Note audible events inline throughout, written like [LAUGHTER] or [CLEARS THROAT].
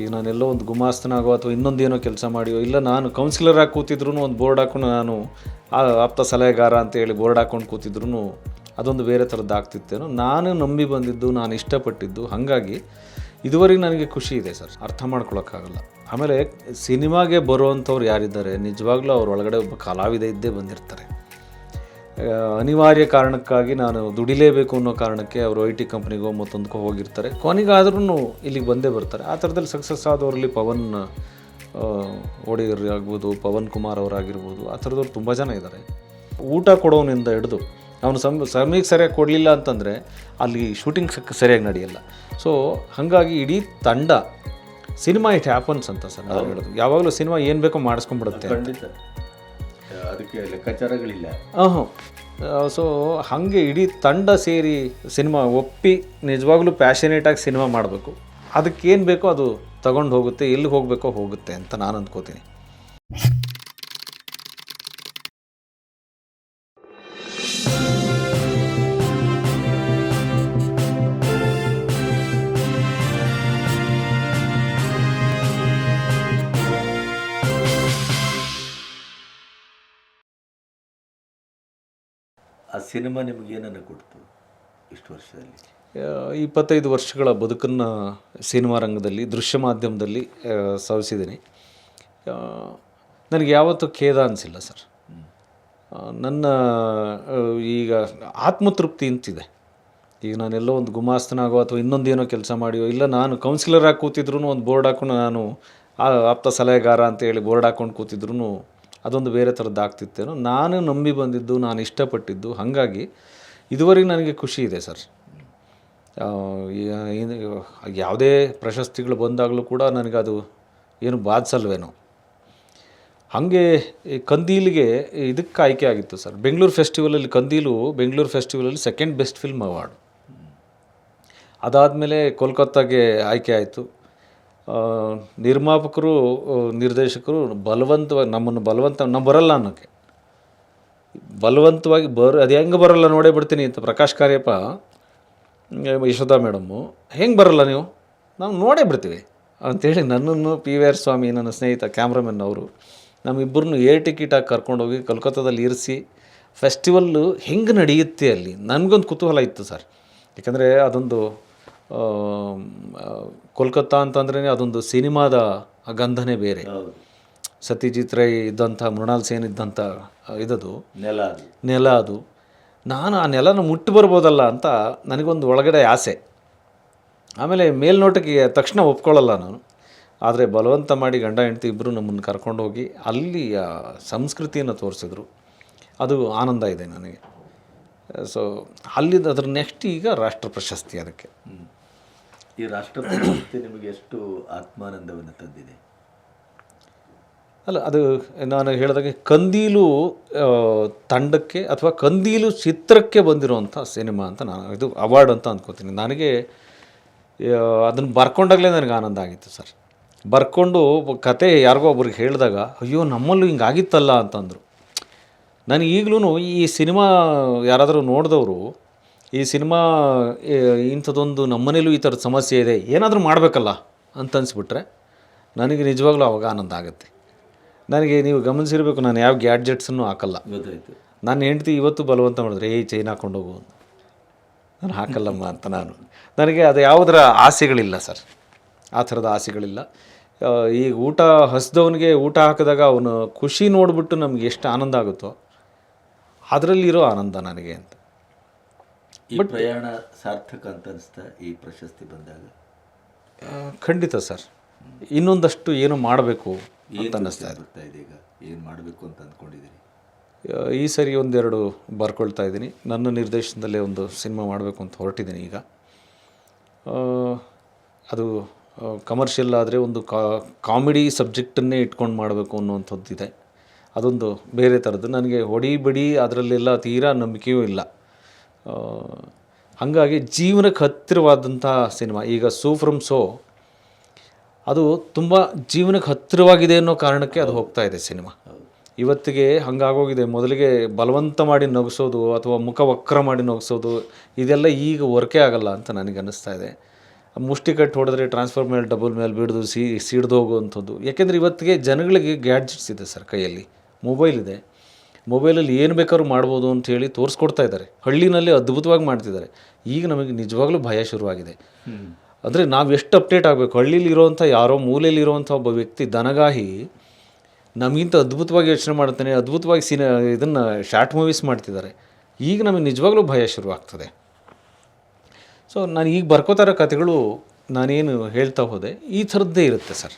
ಈಗ ನಾನೆಲ್ಲೋ ಒಂದು ಗುಮಾಸ್ತನಾಗೋ ಅಥವಾ ಇನ್ನೊಂದೇನೋ ಕೆಲಸ ಮಾಡಿಯೋ, ಇಲ್ಲ ನಾನು ಕೌನ್ಸಿಲರ್ ಆಗಿ ಕೂತಿದ್ರು ಒಂದು ಬೋರ್ಡ್ ಹಾಕೊಂಡು ನಾನು ಆಪ್ತ ಸಲಹೆಗಾರ ಅಂತೇಳಿ ಬೋರ್ಡ್ ಹಾಕೊಂಡು ಕೂತಿದ್ರು ಅದೊಂದು ಬೇರೆ ಥರದ್ದು ಆಗ್ತಿತ್ತೇನೋ. ನಾನು ನಂಬಿ ಬಂದಿದ್ದು, ನಾನು ಇಷ್ಟಪಟ್ಟಿದ್ದು, ಹಾಗಾಗಿ ಇದುವರೆಗೆ ನನಗೆ ಖುಷಿ ಇದೆ ಸರ್. ಅರ್ಥ ಮಾಡ್ಕೊಳಕ್ಕಾಗಲ್ಲ. ಆಮೇಲೆ ಸಿನಿಮಾಗೆ ಬರುವಂಥವ್ರು ಯಾರಿದ್ದಾರೆ? ನಿಜವಾಗ್ಲೂ ಅವ್ರ ಒಳಗಡೆ ಒಬ್ಬ ಕಲಾವಿದ ಇದ್ದೇ ಬಂದಿರ್ತಾರೆ. ಅನಿವಾರ್ಯ ಕಾರಣಕ್ಕಾಗಿ ನಾನು ದುಡಿಲೇಬೇಕು ಅನ್ನೋ ಕಾರಣಕ್ಕೆ ಅವರು ಐ ಟಿ ಕಂಪ್ನಿಗೋ ಮತ್ತೊಂದಕ್ಕೋ ಹೋಗಿರ್ತಾರೆ. ಕೊನೆಗಾದ್ರೂ ಇಲ್ಲಿಗೆ ಬಂದೇ ಬರ್ತಾರೆ. ಆ ಥರದಲ್ಲಿ ಸಕ್ಸಸ್ ಆದವರಲ್ಲಿ ಪವನ್ ಒಡೆಯರ್ ಆಗ್ಬೋದು ಪವನ್ ಕುಮಾರ್ ಅವರಾಗಿರ್ಬೋದು ಆ ಥರದವ್ರು ತುಂಬ ಜನ ಇದ್ದಾರೆ. ಊಟ ಕೊಡೋನಿಂದ ಹಿಡಿದು ಅವನು ಸಮ್ ಸಮಯಕ್ಕೆ ಸರಿಯಾಗಿ ಕೊಡಲಿಲ್ಲ ಅಂತಂದರೆ ಅಲ್ಲಿ ಶೂಟಿಂಗ್ ಸರಿಯಾಗಿ ನಡೆಯಲ್ಲ. ಸೊ ಹಾಗಾಗಿ ಇಡೀ ತಂಡ ಸಿನಿಮಾ ಇಟ್ ಹ್ಯಾಪನ್ಸ್ ಅಂತ ಸರ್ ನಾನು ಹೇಳೋದು. ಯಾವಾಗಲೂ ಸಿನಿಮಾ ಏನು ಬೇಕೋ ಮಾಡಿಸ್ಕೊಂಡ್ಬಿಡುತ್ತೆ ಖಂಡಿತ. ಅದಕ್ಕೆ ಲೆಕ್ಕಾಚಾರಗಳಿಲ್ಲ. ಸೊ, ಹಾಗೆ ಇಡೀ ತಂಡ ಸೇರಿ ಸಿನಿಮಾ ಒಪ್ಪಿ ನಿಜವಾಗ್ಲೂ ಪ್ಯಾಷನೇಟಾಗಿ ಸಿನಿಮಾ ಮಾಡಬೇಕು. ಅದಕ್ಕೇನು ಬೇಕೋ ಅದು ತಗೊಂಡು ಹೋಗುತ್ತೆ, ಎಲ್ಲಿ ಹೋಗಬೇಕೋ ಹೋಗುತ್ತೆ ಅಂತ ನಾನು ಅಂದ್ಕೋತೀನಿ. ಸಿನಿಮಾ ನಿಮಗೆ ಏನನ್ನು ಕೊಡ್ತು ಇಷ್ಟು ವರ್ಷದಲ್ಲಿ? ಇಪ್ಪತ್ತೈದು ವರ್ಷಗಳ ಬದುಕನ್ನು ಸಿನಿಮಾ ರಂಗದಲ್ಲಿ ದೃಶ್ಯ ಮಾಧ್ಯಮದಲ್ಲಿ ಸವಿಸಿದ್ದೀನಿ. ನನಗೆ ಯಾವತ್ತೂ ಖೇದ ಅನಿಸಿಲ್ಲ ಸರ್. ನನ್ನ ಈಗ ಆತ್ಮತೃಪ್ತಿ ಅಂತಿದೆ ಈಗ ನಾನೆಲ್ಲೋ ಒಂದು ಗುಮಾಸ್ತನಾಗೋ ಅಥವಾ ಇನ್ನೊಂದೇನೋ ಕೆಲಸ ಮಾಡಿಯೋ ಇಲ್ಲ ನಾನು ಕೌನ್ಸಿಲರ್ ಆಗಿ ಕೂತಿದ್ರು ಒಂದು ಬೋರ್ಡ್ ಹಾಕ್ಕೊಂಡು ನಾನು ಆಪ್ತ ಸಲಹೆಗಾರ ಅಂತ ಹೇಳಿ ಬೋರ್ಡ್ ಹಾಕೊಂಡು ಕೂತಿದ್ರು ಅದೊಂದು ಬೇರೆ ಥರದ್ದು ಆಗ್ತಿತ್ತೇನೋ ನಾನು ನಂಬಿ ಬಂದಿದ್ದು, ನಾನು ಇಷ್ಟಪಟ್ಟಿದ್ದು, ಹಾಗಾಗಿ ಇದುವರೆಗೆ ನನಗೆ ಖುಷಿ ಇದೆ ಸರ್. ಯಾವುದೇ ಪ್ರಶಸ್ತಿಗಳು ಬಂದಾಗಲೂ ಕೂಡ ನನಗದು ಏನು ಬಾಧಿಸಲ್ವೇನೋ ಹಾಗೆ ಈ ಕಂದೀಲಿಗೆ ಇದಕ್ಕೆ ಆಯ್ಕೆ ಆಗಿತ್ತು ಸರ್. ಬೆಂಗಳೂರು ಫೆಸ್ಟಿವಲಲ್ಲಿ ಕಂದೀಲು ಬೆಂಗಳೂರು ಫೆಸ್ಟಿವಲಲ್ಲಿ ಸೆಕೆಂಡ್ ಬೆಸ್ಟ್ ಫಿಲ್ಮ್ ಅವಾರ್ಡ್ ಅದಾದಮೇಲೆ ಕೋಲ್ಕತ್ತಾಗೆ ಆಯ್ಕೆ ಆಯಿತು. ನಿರ್ಮಾಪಕರು ನಿರ್ದೇಶಕರು ಬಲವಂತವಾಗಿ ನಮ್ಮನ್ನು ಬಲವಂತ ನಮ್ಮ ಬರಲ್ಲ ಅನ್ನೋಕ್ಕೆ ಬಲವಂತವಾಗಿ ಬರ, ಅದು ಹೆಂಗೆ ಬರಲ್ಲ ನೋಡೇ ಬಿಡ್ತೀನಿ ಅಂತ ಪ್ರಕಾಶ್ ಕಾರ್ಯಪ್ಪ ಯಶೋಧಾ ಮೇಡಮ್ಮು ಹೆಂಗೆ ಬರಲ್ಲ ನೀವು? ನಾವು ನೋಡೇ ಬಿಡ್ತೀವಿ. ಅಂಥೇಳಿ ನನ್ನನ್ನು ಪಿ ವಿ ಆರ್ ಸ್ವಾಮಿ ನನ್ನ ಸ್ನೇಹಿತ ಕ್ಯಾಮ್ರಾಮನ್ ಅವರು ನಮ್ಮಿಬ್ಬರನ್ನು ಏರ್ ಟಿಕೆಟ್ ಆಗಿ ಕರ್ಕೊಂಡೋಗಿ ಕಲ್ಕತ್ತಾದಲ್ಲಿ ಇರಿಸಿ, ಫೆಸ್ಟಿವಲ್ಲು ಹೆಂಗೆ ನಡೆಯುತ್ತೆ ಅಲ್ಲಿ? ನನಗೊಂದು ಕುತೂಹಲ ಇತ್ತು ಸರ್. ಯಾಕಂದರೆ ಅದೊಂದು ಕೋಲ್ಕತ್ತಾ ಅಂತಂದ್ರೆ ಅದೊಂದು ಸಿನಿಮಾದ ಗಂಧನೇ ಬೇರೆ. ಸತ್ಯಜಿತ್ ರೈ ಇದ್ದಂಥ ಮೃಣಾಲ್ ಸೇನ್ ಇದ್ದಂಥ ಇದದು. ನೆಲ ನೆಲ ಅದು. ನಾನು ಆ ನೆಲನ ಮುಟ್ಟಿ ಬರ್ಬೋದಲ್ಲ ಅಂತ ನನಗೊಂದು ಒಳಗಡೆ ಆಸೆ. ಆಮೇಲೆ ಮೇಲ್ನೋಟಕ್ಕೆ ತಕ್ಷಣ ಒಪ್ಕೊಳ್ಳಲ್ಲ ನಾನು. ಆದರೆ ಬಲವಂತ ಮಾಡಿ ಗಂಡ ಹೆಂಡತಿ ಇಬ್ಬರು ನಮ್ಮನ್ನು ಕರ್ಕೊಂಡು ಹೋಗಿ ಅಲ್ಲಿ ಆ ಸಂಸ್ಕೃತಿಯನ್ನು ತೋರಿಸಿದ್ರು. ಅದು ಆನಂದ ಇದೆ ನನಗೆ. ಸೊ ಅಲ್ಲಿದ್ದು ಅದ್ರ ನೆಕ್ಸ್ಟ್ ಈಗ ರಾಷ್ಟ್ರ ಪ್ರಶಸ್ತಿ ಅದಕ್ಕೆ. ಈ ರಾಷ್ಟ್ರ ಪ್ರಶಸ್ತಿ ನಿಮಗೆ ಎಷ್ಟು ಆತ್ಮಾನಂದವನ್ನು ತಂದಿದೆ? ಅಲ್ಲ, ಅದು ನಾನು ಹೇಳಿದಾಗೆ ಕಂದೀಲು ತಂಡಕ್ಕೆ ಅಥವಾ ಕಂದೀಲು ಚಿತ್ರಕ್ಕೆ ಬಂದಿರುವಂಥ ಸಿನಿಮಾ ಅಂತ ನಾನು, ಇದು ಅವಾರ್ಡ್ ಅಂತ ಅಂದ್ಕೋತೀನಿ. ನನಗೆ ಅದನ್ನು ಬರ್ಕೊಂಡಾಗಲೇ ನನಗೆ ಆನಂದ ಆಗಿತ್ತು ಸರ್. ಬರ್ಕೊಂಡು ಕತೆ ಯಾರಿಗೋ ಒಬ್ರಿಗೆ ಹೇಳಿದಾಗ, ಅಯ್ಯೋ, ನಮ್ಮಲ್ಲೂ ಹಿಂಗೆ ಆಗಿತ್ತಲ್ಲ ಅಂತಂದರು. ನನಗೆ ಈಗಲೂ ಈ ಸಿನಿಮಾ ಯಾರಾದರೂ ನೋಡಿದವರು ಈ ಸಿನಿಮಾ ಇಂಥದ್ದೊಂದು ನಮ್ಮನೇಲೂ ಈ ಥರದ ಸಮಸ್ಯೆ ಇದೆ ಏನಾದರೂ ಮಾಡಬೇಕಲ್ಲ ಅಂತ ಅನ್ಸ್ಬಿಟ್ರೆ ನನಗೆ ನಿಜವಾಗ್ಲೂ ಅವಾಗ ಆನಂದ ಆಗುತ್ತೆ. ನನಗೆ ನೀವು ಗಮನಿಸಿರಬೇಕು ನಾನು ಯಾವ ಗ್ಯಾಡ್ಜೆಟ್ಸನ್ನು ಹಾಕಲ್ಲ. ಗೊತ್ತಾಯ್ತು. ನನ್ನ ಹೆಂಡ್ತಿ ಇವತ್ತು ಬಲವಂತ ಮಾಡಿದ್ರೆ ಏ ಚೈನ್ ಹಾಕೊಂಡು ಹೋಗು ಅಂತ. ನಾನು ಹಾಕಲ್ಲಮ್ಮ ಅಂತ ನಾನು. ನನಗೆ ಅದು ಯಾವುದರ ಆಸೆಗಳಿಲ್ಲ ಸರ್. ಆ ಥರದ ಆಸೆಗಳಿಲ್ಲ. ಈಗ ಊಟ ಹಸಿದವನಿಗೆ ಊಟ ಹಾಕಿದಾಗ ಅವನು ಖುಷಿ ನೋಡಿಬಿಟ್ಟು ನಮ್ಗೆ ಎಷ್ಟು ಆನಂದ ಆಗುತ್ತೋ ಅದರಲ್ಲಿರೋ ಆನಂದ ನನಗೆ ಅಂತ. ಈ ಪ್ರಯಾಣ ಸಾರ್ಥಕ ಅಂತ ಅನಿಸ್ತಾ ಈ ಪ್ರಶಸ್ತಿ ಬಂದಾಗ? ಖಂಡಿತ ಸರ್. ಇನ್ನೊಂದಷ್ಟು ಏನು ಮಾಡಬೇಕು ಅಂತ ಅನ್ನಿಸ್ತಾ ಬರ್ತಾ ಇದೆ ಈಗ? ಏನು ಮಾಡಬೇಕು ಅಂತ ಅಂದ್ಕೊಂಡಿದ್ದೀನಿ ಈ ಸರಿ ಒಂದೆರಡು ಬರ್ಕೊಳ್ತಾ ಇದ್ದೀನಿ. ನನ್ನ ನಿರ್ದೇಶನದಲ್ಲೇ ಒಂದು ಸಿನಿಮಾ ಮಾಡಬೇಕು ಅಂತ ಹೊರಟಿದ್ದೀನಿ ಈಗ. ಅದು ಕಮರ್ಷಿಯಲ್ ಆದರೆ ಒಂದು ಕಾಮಿಡಿ ಸಬ್ಜೆಕ್ಟನ್ನೇ ಇಟ್ಕೊಂಡು ಮಾಡಬೇಕು ಅನ್ನುವಂಥದ್ದಿದೆ. ಅದೊಂದು ಬೇರೆ ಥರದ್ದು. ನನಗೆ ಹೊಡಿ ಬಿಡಿ ಅದರಲ್ಲೆಲ್ಲ ತೀರಾ ನಂಬಿಕೆಯೂ ಇಲ್ಲ. ಹಾಗಾಗಿ ಜೀವನಕ್ಕೆ ಹತ್ತಿರವಾದಂಥ ಸಿನಿಮಾ, ಈಗ ಸೋ ಫ್ರಮ್ ಸೋ, ಅದು ತುಂಬ ಜೀವನಕ್ಕೆ ಹತ್ತಿರವಾಗಿದೆ ಅನ್ನೋ ಕಾರಣಕ್ಕೆ ಅದು ಹೋಗ್ತಾ ಇದೆ ಸಿನಿಮಾ. ಇವತ್ತಿಗೆ ಹಂಗಾಗೋಗಿದೆ. ಮೊದಲಿಗೆ ಬಲವಂತ ಮಾಡಿ ನಗಿಸೋದು ಅಥವಾ ಮುಖ ವಕ್ರ ಮಾಡಿ ನಗಿಸೋದು, ಇದೆಲ್ಲ ಈಗ ವರ್ಕೇ ಆಗಲ್ಲ ಅಂತ ನನಗೆ ಅನ್ನಿಸ್ತಾ ಇದೆ. ಮುಷ್ಟಿ ಕಟ್ಟು ಹೊಡೆದ್ರೆ ಟ್ರಾನ್ಸ್ಫರ್ ಮೇಲೆ ಡಬಲ್ ಮೇಲೆ ಬಿಡ್ದು ಸಿ, ಸಿಡ್ದು ಹೋಗುವಂಥದ್ದು. ಯಾಕೆಂದರೆ ಇವತ್ತಿಗೆ ಜನಗಳಿಗೆ ಗ್ಯಾಡ್ಜೆಟ್ಸ್ ಇದೆ ಸರ್ ಕೈಯಲ್ಲಿ. ಮೊಬೈಲ್ ಇದೆ. ಮೊಬೈಲಲ್ಲಿ ಏನು ಬೇಕಾದ್ರೂ ಮಾಡ್ಬೋದು ಅಂತ ತೋರಿಸ್ಕೊಡ್ತಾ ಇದ್ದಾರೆ. ಹಳ್ಳಿನಲ್ಲಿ ಅದ್ಭುತವಾಗಿ ಮಾಡ್ತಿದ್ದಾರೆ. ಈಗ ನಮಗೆ ನಿಜವಾಗ್ಲೂ ಭಯ ಶುರುವಾಗಿದೆ. ಅಂದರೆ ನಾವು ಎಷ್ಟು ಅಪ್ಡೇಟ್ ಆಗಬೇಕು? ಹಳ್ಳಿಲಿ ಇರೋವಂಥ ಯಾರೋ ಮೂಲೆಯಲ್ಲಿ ಇರೋವಂಥ ಒಬ್ಬ ವ್ಯಕ್ತಿ ದನಗಾಹಿ ನಮಗಿಂತ ಅದ್ಭುತವಾಗಿ ಯೋಚನೆ ಮಾಡ್ತಾನೆ ಅದ್ಭುತವಾಗಿ ಸಿನ, ಇದನ್ನು ಶಾರ್ಟ್ ಮೂವೀಸ್ ಮಾಡ್ತಿದ್ದಾರೆ. ಈಗ ನಮಗೆ ನಿಜವಾಗ್ಲೂ ಭಯ ಶುರುವಾಗ್ತದೆ. ಸೊ ನಾನು ಈಗ ಬರ್ಕೋತಾ ಇರೋ ಕಥೆಗಳು ನಾನೇನು ಹೇಳ್ತಾ ಹೋದೆ, ಈ ಥರದ್ದೇ ಇರುತ್ತೆ ಸರ್.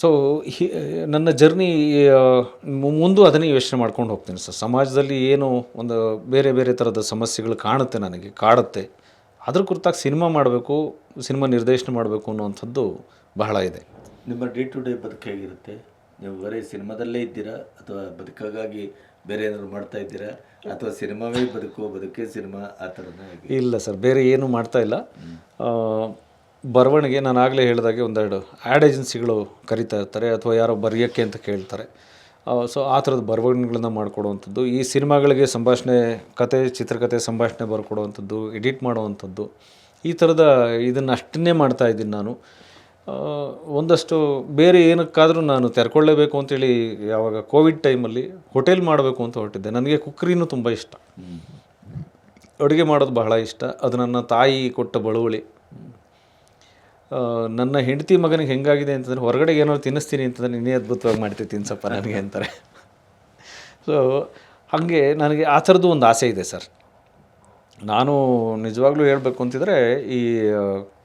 ಸೊ ನನ್ನ ಜರ್ನಿ ಮುಂದೆ ಅದನ್ನೇ ಯೋಚನೆ ಮಾಡ್ಕೊಂಡು ಹೋಗ್ತೀನಿ ಸರ್. ಸಮಾಜದಲ್ಲಿ ಏನು ಒಂದು ಬೇರೆ ಬೇರೆ ಥರದ ಸಮಸ್ಯೆಗಳು ಕಾಣುತ್ತೆ ನನಗೆ ಕಾಡುತ್ತೆ. ಅದ್ರ ಕುರಿತಾಗಿ ಸಿನಿಮಾ ಮಾಡಬೇಕು ಸಿನಿಮಾ ನಿರ್ದೇಶನ ಮಾಡಬೇಕು ಅನ್ನುವಂಥದ್ದು ಬಹಳ ಇದೆ. ನಿಮ್ಮ ಡೇ ಟು ಡೇ ಬದುಕು ಹೇಗಿರುತ್ತೆ? ನೀವು ಬರೀ ಸಿನಿಮಾದಲ್ಲೇ ಇದ್ದೀರಾ? ಅಥವಾ ಬದುಕಾಗಿ ಬೇರೆ ಏನಾದ್ರು ಮಾಡ್ತಾ ಇದ್ದೀರಾ? ಅಥವಾ ಸಿನಿಮಾವೇ ಬದುಕು ಬದುಕೇ ಸಿನಿಮಾ ಆ ಥರನೇ ಇಲ್ಲ ಸರ್ ಬೇರೆ ಏನು ಮಾಡ್ತಾ ಇಲ್ಲ. ಬರವಣಿಗೆ ನಾನು ಆಗಲೇ ಹೇಳಿದಾಗೆ ಒಂದೆರಡು ಆ್ಯಡ್ ಏಜೆನ್ಸಿಗಳು ಕರಿತಾ ಇರ್ತಾರೆ ಅಥವಾ ಯಾರೋ ಬರೆಯೋಕ್ಕೆ ಅಂತ ಕೇಳ್ತಾರೆ. ಸೊ ಆ ಥರದ ಬರವಣಿಗೆಗಳನ್ನ ಮಾಡಿಕೊಡುವಂಥದ್ದು, ಈ ಸಿನಿಮಾಗಳಿಗೆ ಸಂಭಾಷಣೆ, ಕತೆ ಚಿತ್ರಕಥೆ ಸಂಭಾಷಣೆ ಬರ್ಕೊಡುವಂಥದ್ದು ಎಡಿಟ್ ಮಾಡುವಂಥದ್ದು, ಈ ಥರದ ಇದನ್ನು ಅಷ್ಟನ್ನೇ ಮಾಡ್ತಾ ಇದ್ದೀನಿ ನಾನು. ಒಂದಷ್ಟು ಬೇರೆ ಏನಕ್ಕಾದರೂ ನಾನು ತೆರ್ಕೊಳ್ಳೇಬೇಕು ಅಂತೇಳಿ ಯಾವಾಗ ಕೋವಿಡ್ ಟೈಮಲ್ಲಿ ಹೋಟೆಲ್ ಮಾಡಬೇಕು ಅಂತ ಹೊರಟಿದ್ದೆ. ನನಗೆ ಕುಕ್ರಿನೂ ತುಂಬ ಇಷ್ಟ. ಅಡುಗೆ ಮಾಡೋದು ಬಹಳ ಇಷ್ಟ. ಅದು ನನ್ನ ತಾಯಿ ಕೊಟ್ಟ ಬಳುವಳಿ. ನನ್ನ ಹೆಂಡತಿ ಮಗನಿಗೆ ಹೆಂಗಾಗಿದೆ ಅಂತಂದರೆ ಹೊರಗಡೆ ಏನಾದ್ರು ತಿನ್ನಿಸ್ತೀನಿ ಅಂತಂದ್ರೆ ನೀನೇ ಅದ್ಭುತವಾಗಿ ಮಾಡ್ತೀವಿ ತಿನ್ಸಪ್ಪ ನನಗೆ ಅಂತಾರೆ. ಸೊ ಹಾಗೆ ನನಗೆ ಆ ಥರದ್ದು ಒಂದು ಆಸೆ ಇದೆ ಸರ್. ನಾನು ನಿಜವಾಗ್ಲೂ ಹೇಳಬೇಕು ಅಂತಿದ್ರೆ ಈ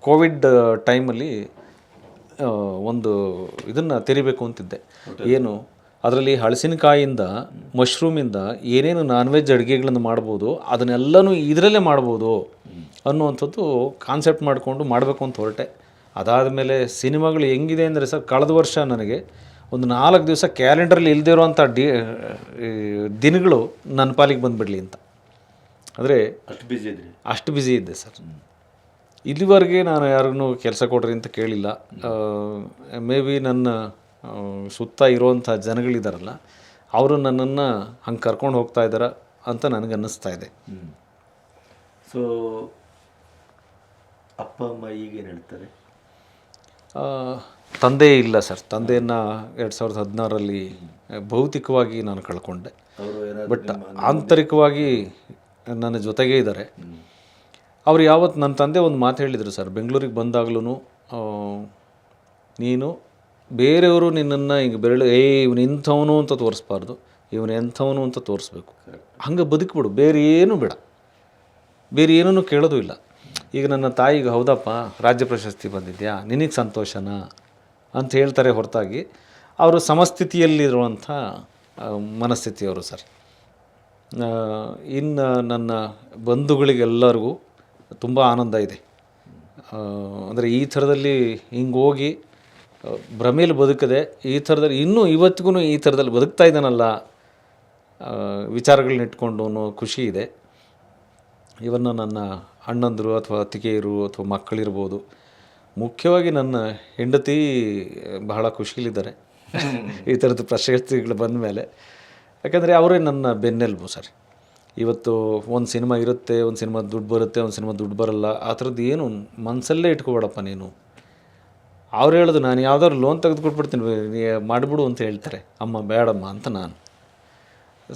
ಕೋವಿಡ್ ಟೈಮಲ್ಲಿ ಒಂದು ಇದನ್ನು ತೆರಿಬೇಕು ಅಂತಿದ್ದೆ. ಏನು ಅದರಲ್ಲಿ ಹಳಸಿನಕಾಯಿಂದ ಮಶ್ರೂಮಿಂದ ಏನೇನು ನಾನ್ ವೆಜ್ ಅಡುಗೆಗಳನ್ನು ಮಾಡ್ಬೋದು ಅದನ್ನೆಲ್ಲನೂ ಇದರಲ್ಲೇ ಮಾಡ್ಬೋದು ಅನ್ನುವಂಥದ್ದು ಕಾನ್ಸೆಪ್ಟ್ ಮಾಡಿಕೊಂಡು ಮಾಡಬೇಕು ಅಂತ ಹೊರಟೆ. ಅದಾದಮೇಲೆ ಸಿನಿಮಾಗಳು ಹೆಂಗಿದೆ ಅಂದರೆ ಸರ್ ಕಳೆದ ವರ್ಷ ನನಗೆ ಒಂದು ನಾಲ್ಕು ದಿವಸ ಕ್ಯಾಲೆಂಡರಲ್ಲಿ ಇಲ್ಲದೇ ಇರೋವಂಥ ಡಿ ದಿನಗಳು ನನ್ನ ಪಾಲಿಗೆ ಬಂದುಬಿಡಲಿ ಅಂತ. ಆದರೆ ಅಷ್ಟು ಬ್ಯುಸಿ ಇದ್ರಿ? ಅಷ್ಟು ಬ್ಯುಸಿ ಇದ್ದೆ ಸರ್. ಇಲ್ಲಿವರೆಗೆ ನಾನು ಯಾರಿಗೂ ಕೆಲಸ ಕೊಡ್ರಿ ಅಂತ ಕೇಳಿಲ್ಲ. ಮೇ ಬಿ ನನ್ನ ಸುತ್ತ ಇರುವಂಥ ಜನಗಳಿದಾರಲ್ಲ ಅವರು ನನ್ನನ್ನು ಹಂಗೆ ಕರ್ಕೊಂಡು ಹೋಗ್ತಾ ಇದ್ದಾರೆ ಅಂತ ನನಗೆ ಅನ್ನಿಸ್ತಾ ಇದೆ. ಸೊ ಅಪ್ಪ ಅಮ್ಮ ಈಗೇನು ಹೇಳ್ತಾರೆ? ತಂದೆ ಇಲ್ಲ ಸರ್. ತಂದೆಯನ್ನು ಎರಡು ಸಾವಿರದ ಹದಿನಾರರಲ್ಲಿ ಭೌತಿಕವಾಗಿ ನಾನು ಕಳ್ಕೊಂಡೆ. ಬಟ್ ಆಂತರಿಕವಾಗಿ ನನ್ನ ಜೊತೆಗೇ ಇದ್ದಾರೆ. ಅವ್ರು ಯಾವತ್ತು ನನ್ನ ತಂದೆ ಒಂದು ಮಾತು ಹೇಳಿದರು ಸರ್. ಬೆಂಗಳೂರಿಗೆ ಬಂದಾಗ್ಲೂ ನೀನು ಬೇರೆಯವರು ನಿನ್ನನ್ನು ಹಿಂಗೆ ಬೆರಳು ಏ ಇವನು ಇಂಥವನು ಅಂತ ತೋರಿಸ್ಬಾರ್ದು. ಇವನು ಎಂಥವನು ಅಂತ ತೋರಿಸ್ಬೇಕು. ಹಂಗೆ ಬದುಕಿಬಿಡು. ಬೇರೆ ಏನೂ ಬೇಡ. ಬೇರೆ ಏನೂ ಕೇಳೋದು ಇಲ್ಲ. ಈಗ ನನ್ನ ತಾಯಿಗೆ ಹೌದಪ್ಪ, ರಾಜ್ಯ ಪ್ರಶಸ್ತಿ ಬಂದಿದೆಯಾ, ನಿನಗೆ ಸಂತೋಷನಾ ಅಂತ ಹೇಳ್ತಾರೆ ಹೊರತಾಗಿ ಅವರು ಸಮಸ್ಥಿತಿಯಲ್ಲಿರುವಂಥ ಮನಸ್ಥಿತಿಯವರು ಸರ್. ಇನ್ನು ನನ್ನ ಬಂಧುಗಳಿಗೆಲ್ಲರಿಗೂ ತುಂಬ ಆನಂದ ಇದೆ. ಅಂದರೆ ಈ ಥರದಲ್ಲಿ ಹಿಂಗೆ ಹೋಗಿ ಭ್ರಮೇಲಿ ಬದುಕದೆ ಈ ಥರದಲ್ಲಿ ಇನ್ನೂ ಇವತ್ತಿಗೂ ಈ ಥರದಲ್ಲಿ ಬದುಕ್ತಾ ಇದ್ದಾನಲ್ಲ ವಿಚಾರಗಳನ್ನ ಇಟ್ಕೊಂಡು ಖುಷಿ ಇದೆ. ಇವನ್ನು ನನ್ನ ಅಣ್ಣಂದರು ಅಥವಾ ಅತ್ತಿಗೆಯರು ಅಥವಾ ಮಕ್ಕಳಿರ್ಬೋದು. ಮುಖ್ಯವಾಗಿ ನನ್ನ ಹೆಂಡತಿ ಬಹಳ ಖುಷಿಲಿದ್ದಾರೆ ಈ ಥರದ್ದು ಪ್ರಶಸ್ತಿಗಳು ಬಂದ ಮೇಲೆ. ಯಾಕಂದರೆ ಅವರೇ ನನ್ನ ಬೆನ್ನೆಲುಬು ಸರ್. ಇವತ್ತು ಒಂದು ಸಿನಿಮಾ ಇರುತ್ತೆ, ಒಂದು ಸಿನಿಮಾ ದುಡ್ಡು ಬರುತ್ತೆ, ಒಂದು ಸಿನಿಮಾ ದುಡ್ಡು ಬರಲ್ಲ. ಆ ಥರದ್ದು ಏನು ಮನಸ್ಸಲ್ಲೇ ಇಟ್ಕೊಬೇಡಪ್ಪ ನೀನು. ಅವ್ರು ಹೇಳೋದು, ನಾನು ಯಾವ್ದಾದ್ರು ಲೋನ್ ತೆಗೆದು ಕೊಟ್ಬಿಡ್ತೀನಿ ಮಾಡಿಬಿಡು ಅಂತ ಹೇಳ್ತಾರೆ. ಅಮ್ಮ, ಬೇಡಮ್ಮ ಅಂತ ನಾನು.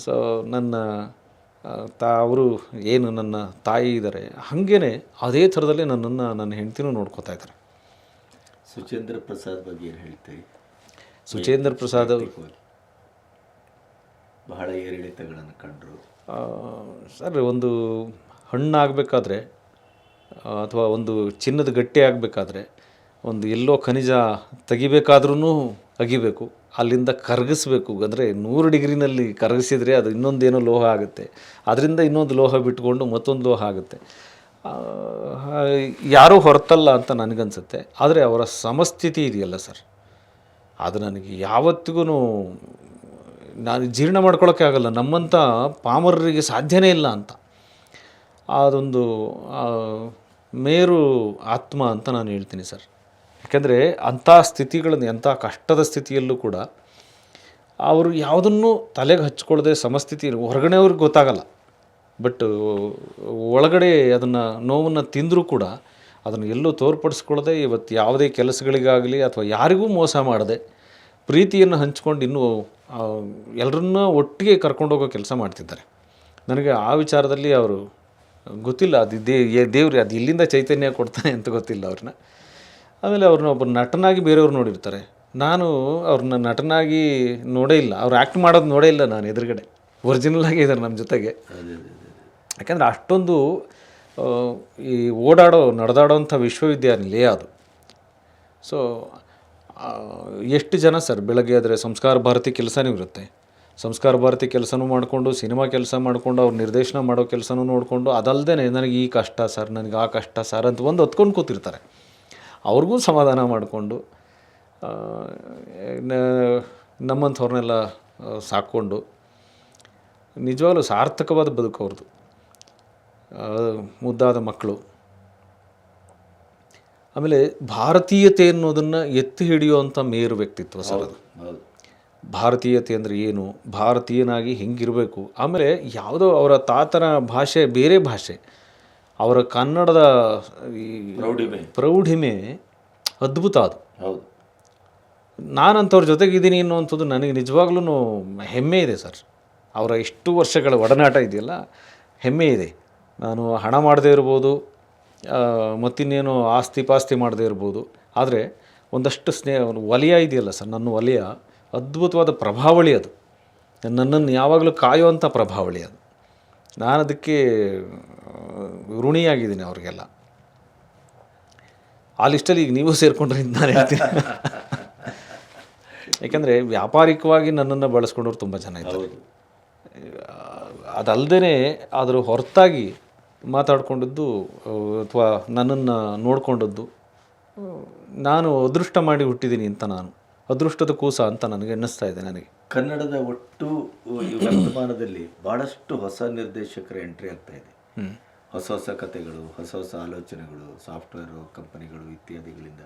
ಸೊ ನನ್ನ ತಾ ಅವರು ಏನು ನನ್ನ ತಾಯಿ ಇದ್ದಾರೆ ಹಾಗೇ ಅದೇ ಥರದಲ್ಲಿ ನನ್ನನ್ನು ನನ್ನ ಹೆಂಡ್ತಿನೂ ನೋಡ್ಕೋತಾ ಇದ್ದಾರೆ ಸುಚೇಂದ್ರ ಪ್ರಸಾದ್ ಬಗ್ಗೆ ಏನು ಹೇಳ್ತೀರಿ? ಸುಚೇಂದ್ರ ಪ್ರಸಾದ್ ಬಹಳ ಏರಿಳಿತಗಳನ್ನು ಕಂಡರು. ಸರ್ ಒಂದು ಹಣ್ಣಾಗಬೇಕಾದ್ರೆ ಅಥವಾ ಒಂದು ಚಿನ್ನದ ಗಟ್ಟಿ ಆಗಬೇಕಾದ್ರೆ ಒಂದು ಎಲ್ಲೋ ಖನಿಜ ತೆಗಿಬೇಕಾದ್ರೂ ಅಗಿಬೇಕು. ಅಲ್ಲಿಂದ ಕರಗಿಸ್ಬೇಕು. ಅಂದರೆ ನೂರು ಡಿಗ್ರಿನಲ್ಲಿ ಕರಗಿಸಿದರೆ ಅದು ಇನ್ನೊಂದೇನೋ ಲೋಹ ಆಗುತ್ತೆ. ಅದರಿಂದ ಇನ್ನೊಂದು ಲೋಹ ಬಿಟ್ಕೊಂಡು ಮತ್ತೊಂದು ಲೋಹ ಆಗುತ್ತೆ. ಯಾರೂ ಹೊರತಲ್ಲ ಅಂತ ನನಗನ್ಸುತ್ತೆ. ಆದರೆ ಅವರ ಸಮಸ್ಥಿತಿ ಇದೆಯಲ್ಲ ಸರ್. ಅದು ನನಗೆ ಯಾವತ್ತಿಗೂ ನಾನು ಜೀರ್ಣ ಮಾಡ್ಕೊಳ್ಳೋಕ್ಕೆ ಆಗಲ್ಲ. ನಮ್ಮಂಥ ಪಾಮರರಿಗೆ ಸಾಧ್ಯನೇ ಇಲ್ಲ ಅಂತ. ಅದೊಂದು ಮೇರು ಆತ್ಮ ಅಂತ ನಾನು ಹೇಳ್ತೀನಿ ಸರ್. ಯಾಕೆಂದರೆ ಅಂಥ ಸ್ಥಿತಿಗಳನ್ನು ಎಂಥ ಕಷ್ಟದ ಸ್ಥಿತಿಯಲ್ಲೂ ಕೂಡ ಅವರು ಯಾವುದನ್ನು ತಲೆಗೆ ಹಚ್ಕೊಳ್ಳದೆ ಸಮಸ್ಥಿತಿ ಹೊರಗಡೆಯವ್ರಿಗೆ ಗೊತ್ತಾಗಲ್ಲ. ಬಟ್ ಒಳಗಡೆ ಅದನ್ನು ನೋವನ್ನು ತಿಂದರೂ ಕೂಡ ಅದನ್ನು ಎಲ್ಲೂ ತೋರ್ಪಡಿಸ್ಕೊಳ್ಳದೆ ಇವತ್ತು ಯಾವುದೇ ಕೆಲಸಗಳಿಗಾಗಲಿ ಅಥವಾ ಯಾರಿಗೂ ಮೋಸ ಮಾಡದೆ ಪ್ರೀತಿಯನ್ನು ಹಂಚ್ಕೊಂಡು ಇನ್ನೂ ಎಲ್ಲರನ್ನ ಒಟ್ಟಿಗೆ ಕರ್ಕೊಂಡೋಗೋ ಕೆಲಸ ಮಾಡ್ತಿದ್ದಾರೆ. ನನಗೆ ಆ ವಿಚಾರದಲ್ಲಿ ಅವರು ಗೊತ್ತಿಲ್ಲ. ಅದು ದೇ ದೇವ್ರಿ, ಅದು ಇಲ್ಲಿಂದ ಚೈತನ್ಯ ಕೊಡ್ತಾನೆ ಅಂತ ಗೊತ್ತಿಲ್ಲ ಅವ್ರನ್ನ. ಆಮೇಲೆ ಅವ್ರನ್ನ ಒಬ್ಬ ನಟನಾಗಿ ಬೇರೆಯವ್ರು ನೋಡಿರ್ತಾರೆ. ನಾನು ಅವ್ರನ್ನ ನಟನಾಗಿ ನೋಡೇ ಇಲ್ಲ. ಅವ್ರು ಆ್ಯಕ್ಟ್ ಮಾಡೋದು ನೋಡೇ ಇಲ್ಲ ನಾನು ಎದುರುಗಡೆ. ಒರಿಜಿನಲ್ ಆಗಿ ಇದ್ದಾರೆ ನಮ್ಮ ಜೊತೆಗೆ. ಯಾಕಂದರೆ ಅಷ್ಟೊಂದು ಈ ಓಡಾಡೋ, ನಡೆದಾಡೋಂಥ ವಿಶ್ವವಿದ್ಯಾನಿಲಯ ಅದು. ಸೊ ಎಷ್ಟು ಜನ ಸರ್ ಬೆಳಗ್ಗೆ ಆದರೆ ಸಂಸ್ಕಾರ ಭಾರತಿ ಕೆಲಸನೂ ಇರುತ್ತೆ. ಸಂಸ್ಕಾರ ಭಾರತಿ ಕೆಲಸನೂ ಮಾಡಿಕೊಂಡು, ಸಿನಿಮಾ ಕೆಲಸ ಮಾಡಿಕೊಂಡು, ಅವ್ರು ನಿರ್ದೇಶನ ಮಾಡೋ ಕೆಲಸನೂ ನೋಡಿಕೊಂಡು ಅದಲ್ಲದೆ ನನಗೆ ಈ ಕಷ್ಟ ಸರ್, ನನಗೆ ಆ ಕಷ್ಟ ಸರ್ ಅಂತ ಒಂದು ಹೊತ್ಕೊಂಡು ಕೂತಿರ್ತಾರೆ. ಅವ್ರಿಗೂ ಸಮಾಧಾನ ಮಾಡಿಕೊಂಡು ನಮ್ಮಂಥವ್ರನ್ನೆಲ್ಲ ಸಾಕ್ಕೊಂಡು ನಿಜವಾಗ್ಲೂ ಸಾರ್ಥಕವಾದ ಬದುಕು ಅವ್ರದ್ದು. ಮುದ್ದಾದ ಮಕ್ಕಳು. ಆಮೇಲೆ ಭಾರತೀಯತೆ ಅನ್ನೋದನ್ನು ಎತ್ತಿ ಹಿಡಿಯುವಂಥ ಮೇರು ವ್ಯಕ್ತಿತ್ವ ಸರ್ ಅದು. ಭಾರತೀಯತೆ ಅಂದರೆ ಏನು? ಭಾರತೀಯನಾಗಿ ಹೆಂಗಿರಬೇಕು? ಆಮೇಲೆ ಯಾವುದೋ ಅವರ ತಾತನ ಭಾಷೆ ಬೇರೆ ಭಾಷೆ. ಅವರ ಕನ್ನಡದ ಈ ಪ್ರೌಢಿಮೆ. ಪ್ರೌಢಿಮೆ ಅದ್ಭುತ ಅದು. ಹೌದು. ನಾನಂಥವ್ರ ಜೊತೆಗಿದ್ದೀನಿ ಅನ್ನುವಂಥದ್ದು ನನಗೆ ನಿಜವಾಗ್ಲೂ ಹೆಮ್ಮೆ ಇದೆ ಸರ್. ಅವರ ಇಷ್ಟು ವರ್ಷಗಳ ಒಡನಾಟ ಇದೆಯಲ್ಲ ಹೆಮ್ಮೆ ಇದೆ. ನಾನು ಹಣ ಮಾಡದೇ ಇರ್ಬೋದು ಮತ್ತಿನ್ನೇನು ಆಸ್ತಿ ಪಾಸ್ತಿ ಮಾಡದೇ ಇರ್ಬೋದು. ಆದರೆ ಒಂದಷ್ಟು ಸ್ನೇಹ ಒಂದು ವಲಯ ಇದೆಯಲ್ಲ ಸರ್ ನನ್ನ ವಲಯ ಅದ್ಭುತವಾದ ಪ್ರಭಾವಳಿ ಅದು. ನನ್ನನ್ನು ಯಾವಾಗಲೂ ಕಾಯುವಂಥ ಪ್ರಭಾವಳಿ ಅದು. ನಾನು ಅದಕ್ಕೆ ಋಣಿಯಾಗಿದ್ದೀನಿ ಅವ್ರಿಗೆಲ್ಲ. ಆ ಲಿಸ್ಟಲ್ಲಿ ಈಗ ನೀವು ಸೇರಿಕೊಂಡ್ರೆ ನಾನು ಹೇಳ್ತೀನಿ. ಯಾಕಂದರೆ ವ್ಯಾಪಾರಿಕವಾಗಿ ನನ್ನನ್ನು ಬಳಸ್ಕೊಂಡವ್ರು ತುಂಬ ಜನ ಇದ್ದಾರೆ. ಅದಲ್ಲದೇ ಅದಲ್ಲದೆ ಅದರ ಹೊರತಾಗಿ ಮಾತಾಡ್ಕೊಂಡಿದ್ದು ಅಥವಾ ನನ್ನನ್ನು ನೋಡ್ಕೊಂಡದ್ದು ನಾನು ಅದೃಷ್ಟ ಮಾಡಿ ಹುಟ್ಟಿದ್ದೀನಿ ಅಂತ ನಾನು. ಅದೃಷ್ಟದ ಕೂಸ ಅಂತ ನನಗೆ ಅನ್ನಿಸ್ತಾ ಇದೆ ನನಗೆ. ಕನ್ನಡದ ಒಟ್ಟು ಈ ವರ್ತಮಾನದಲ್ಲಿ ಬಹಳಷ್ಟು ಹೊಸ ನಿರ್ದೇಶಕರ ಎಂಟ್ರಿ ಆಗ್ತಾ ಇದೆ. ಹೊಸ ಹೊಸ ಕಥೆಗಳು ಹೊಸ ಹೊಸ ಆಲೋಚನೆಗಳು ಸಾಫ್ಟ್ವೇರ್ ಕಂಪನಿಗಳು ಇತ್ಯಾದಿಗಳಿಂದ.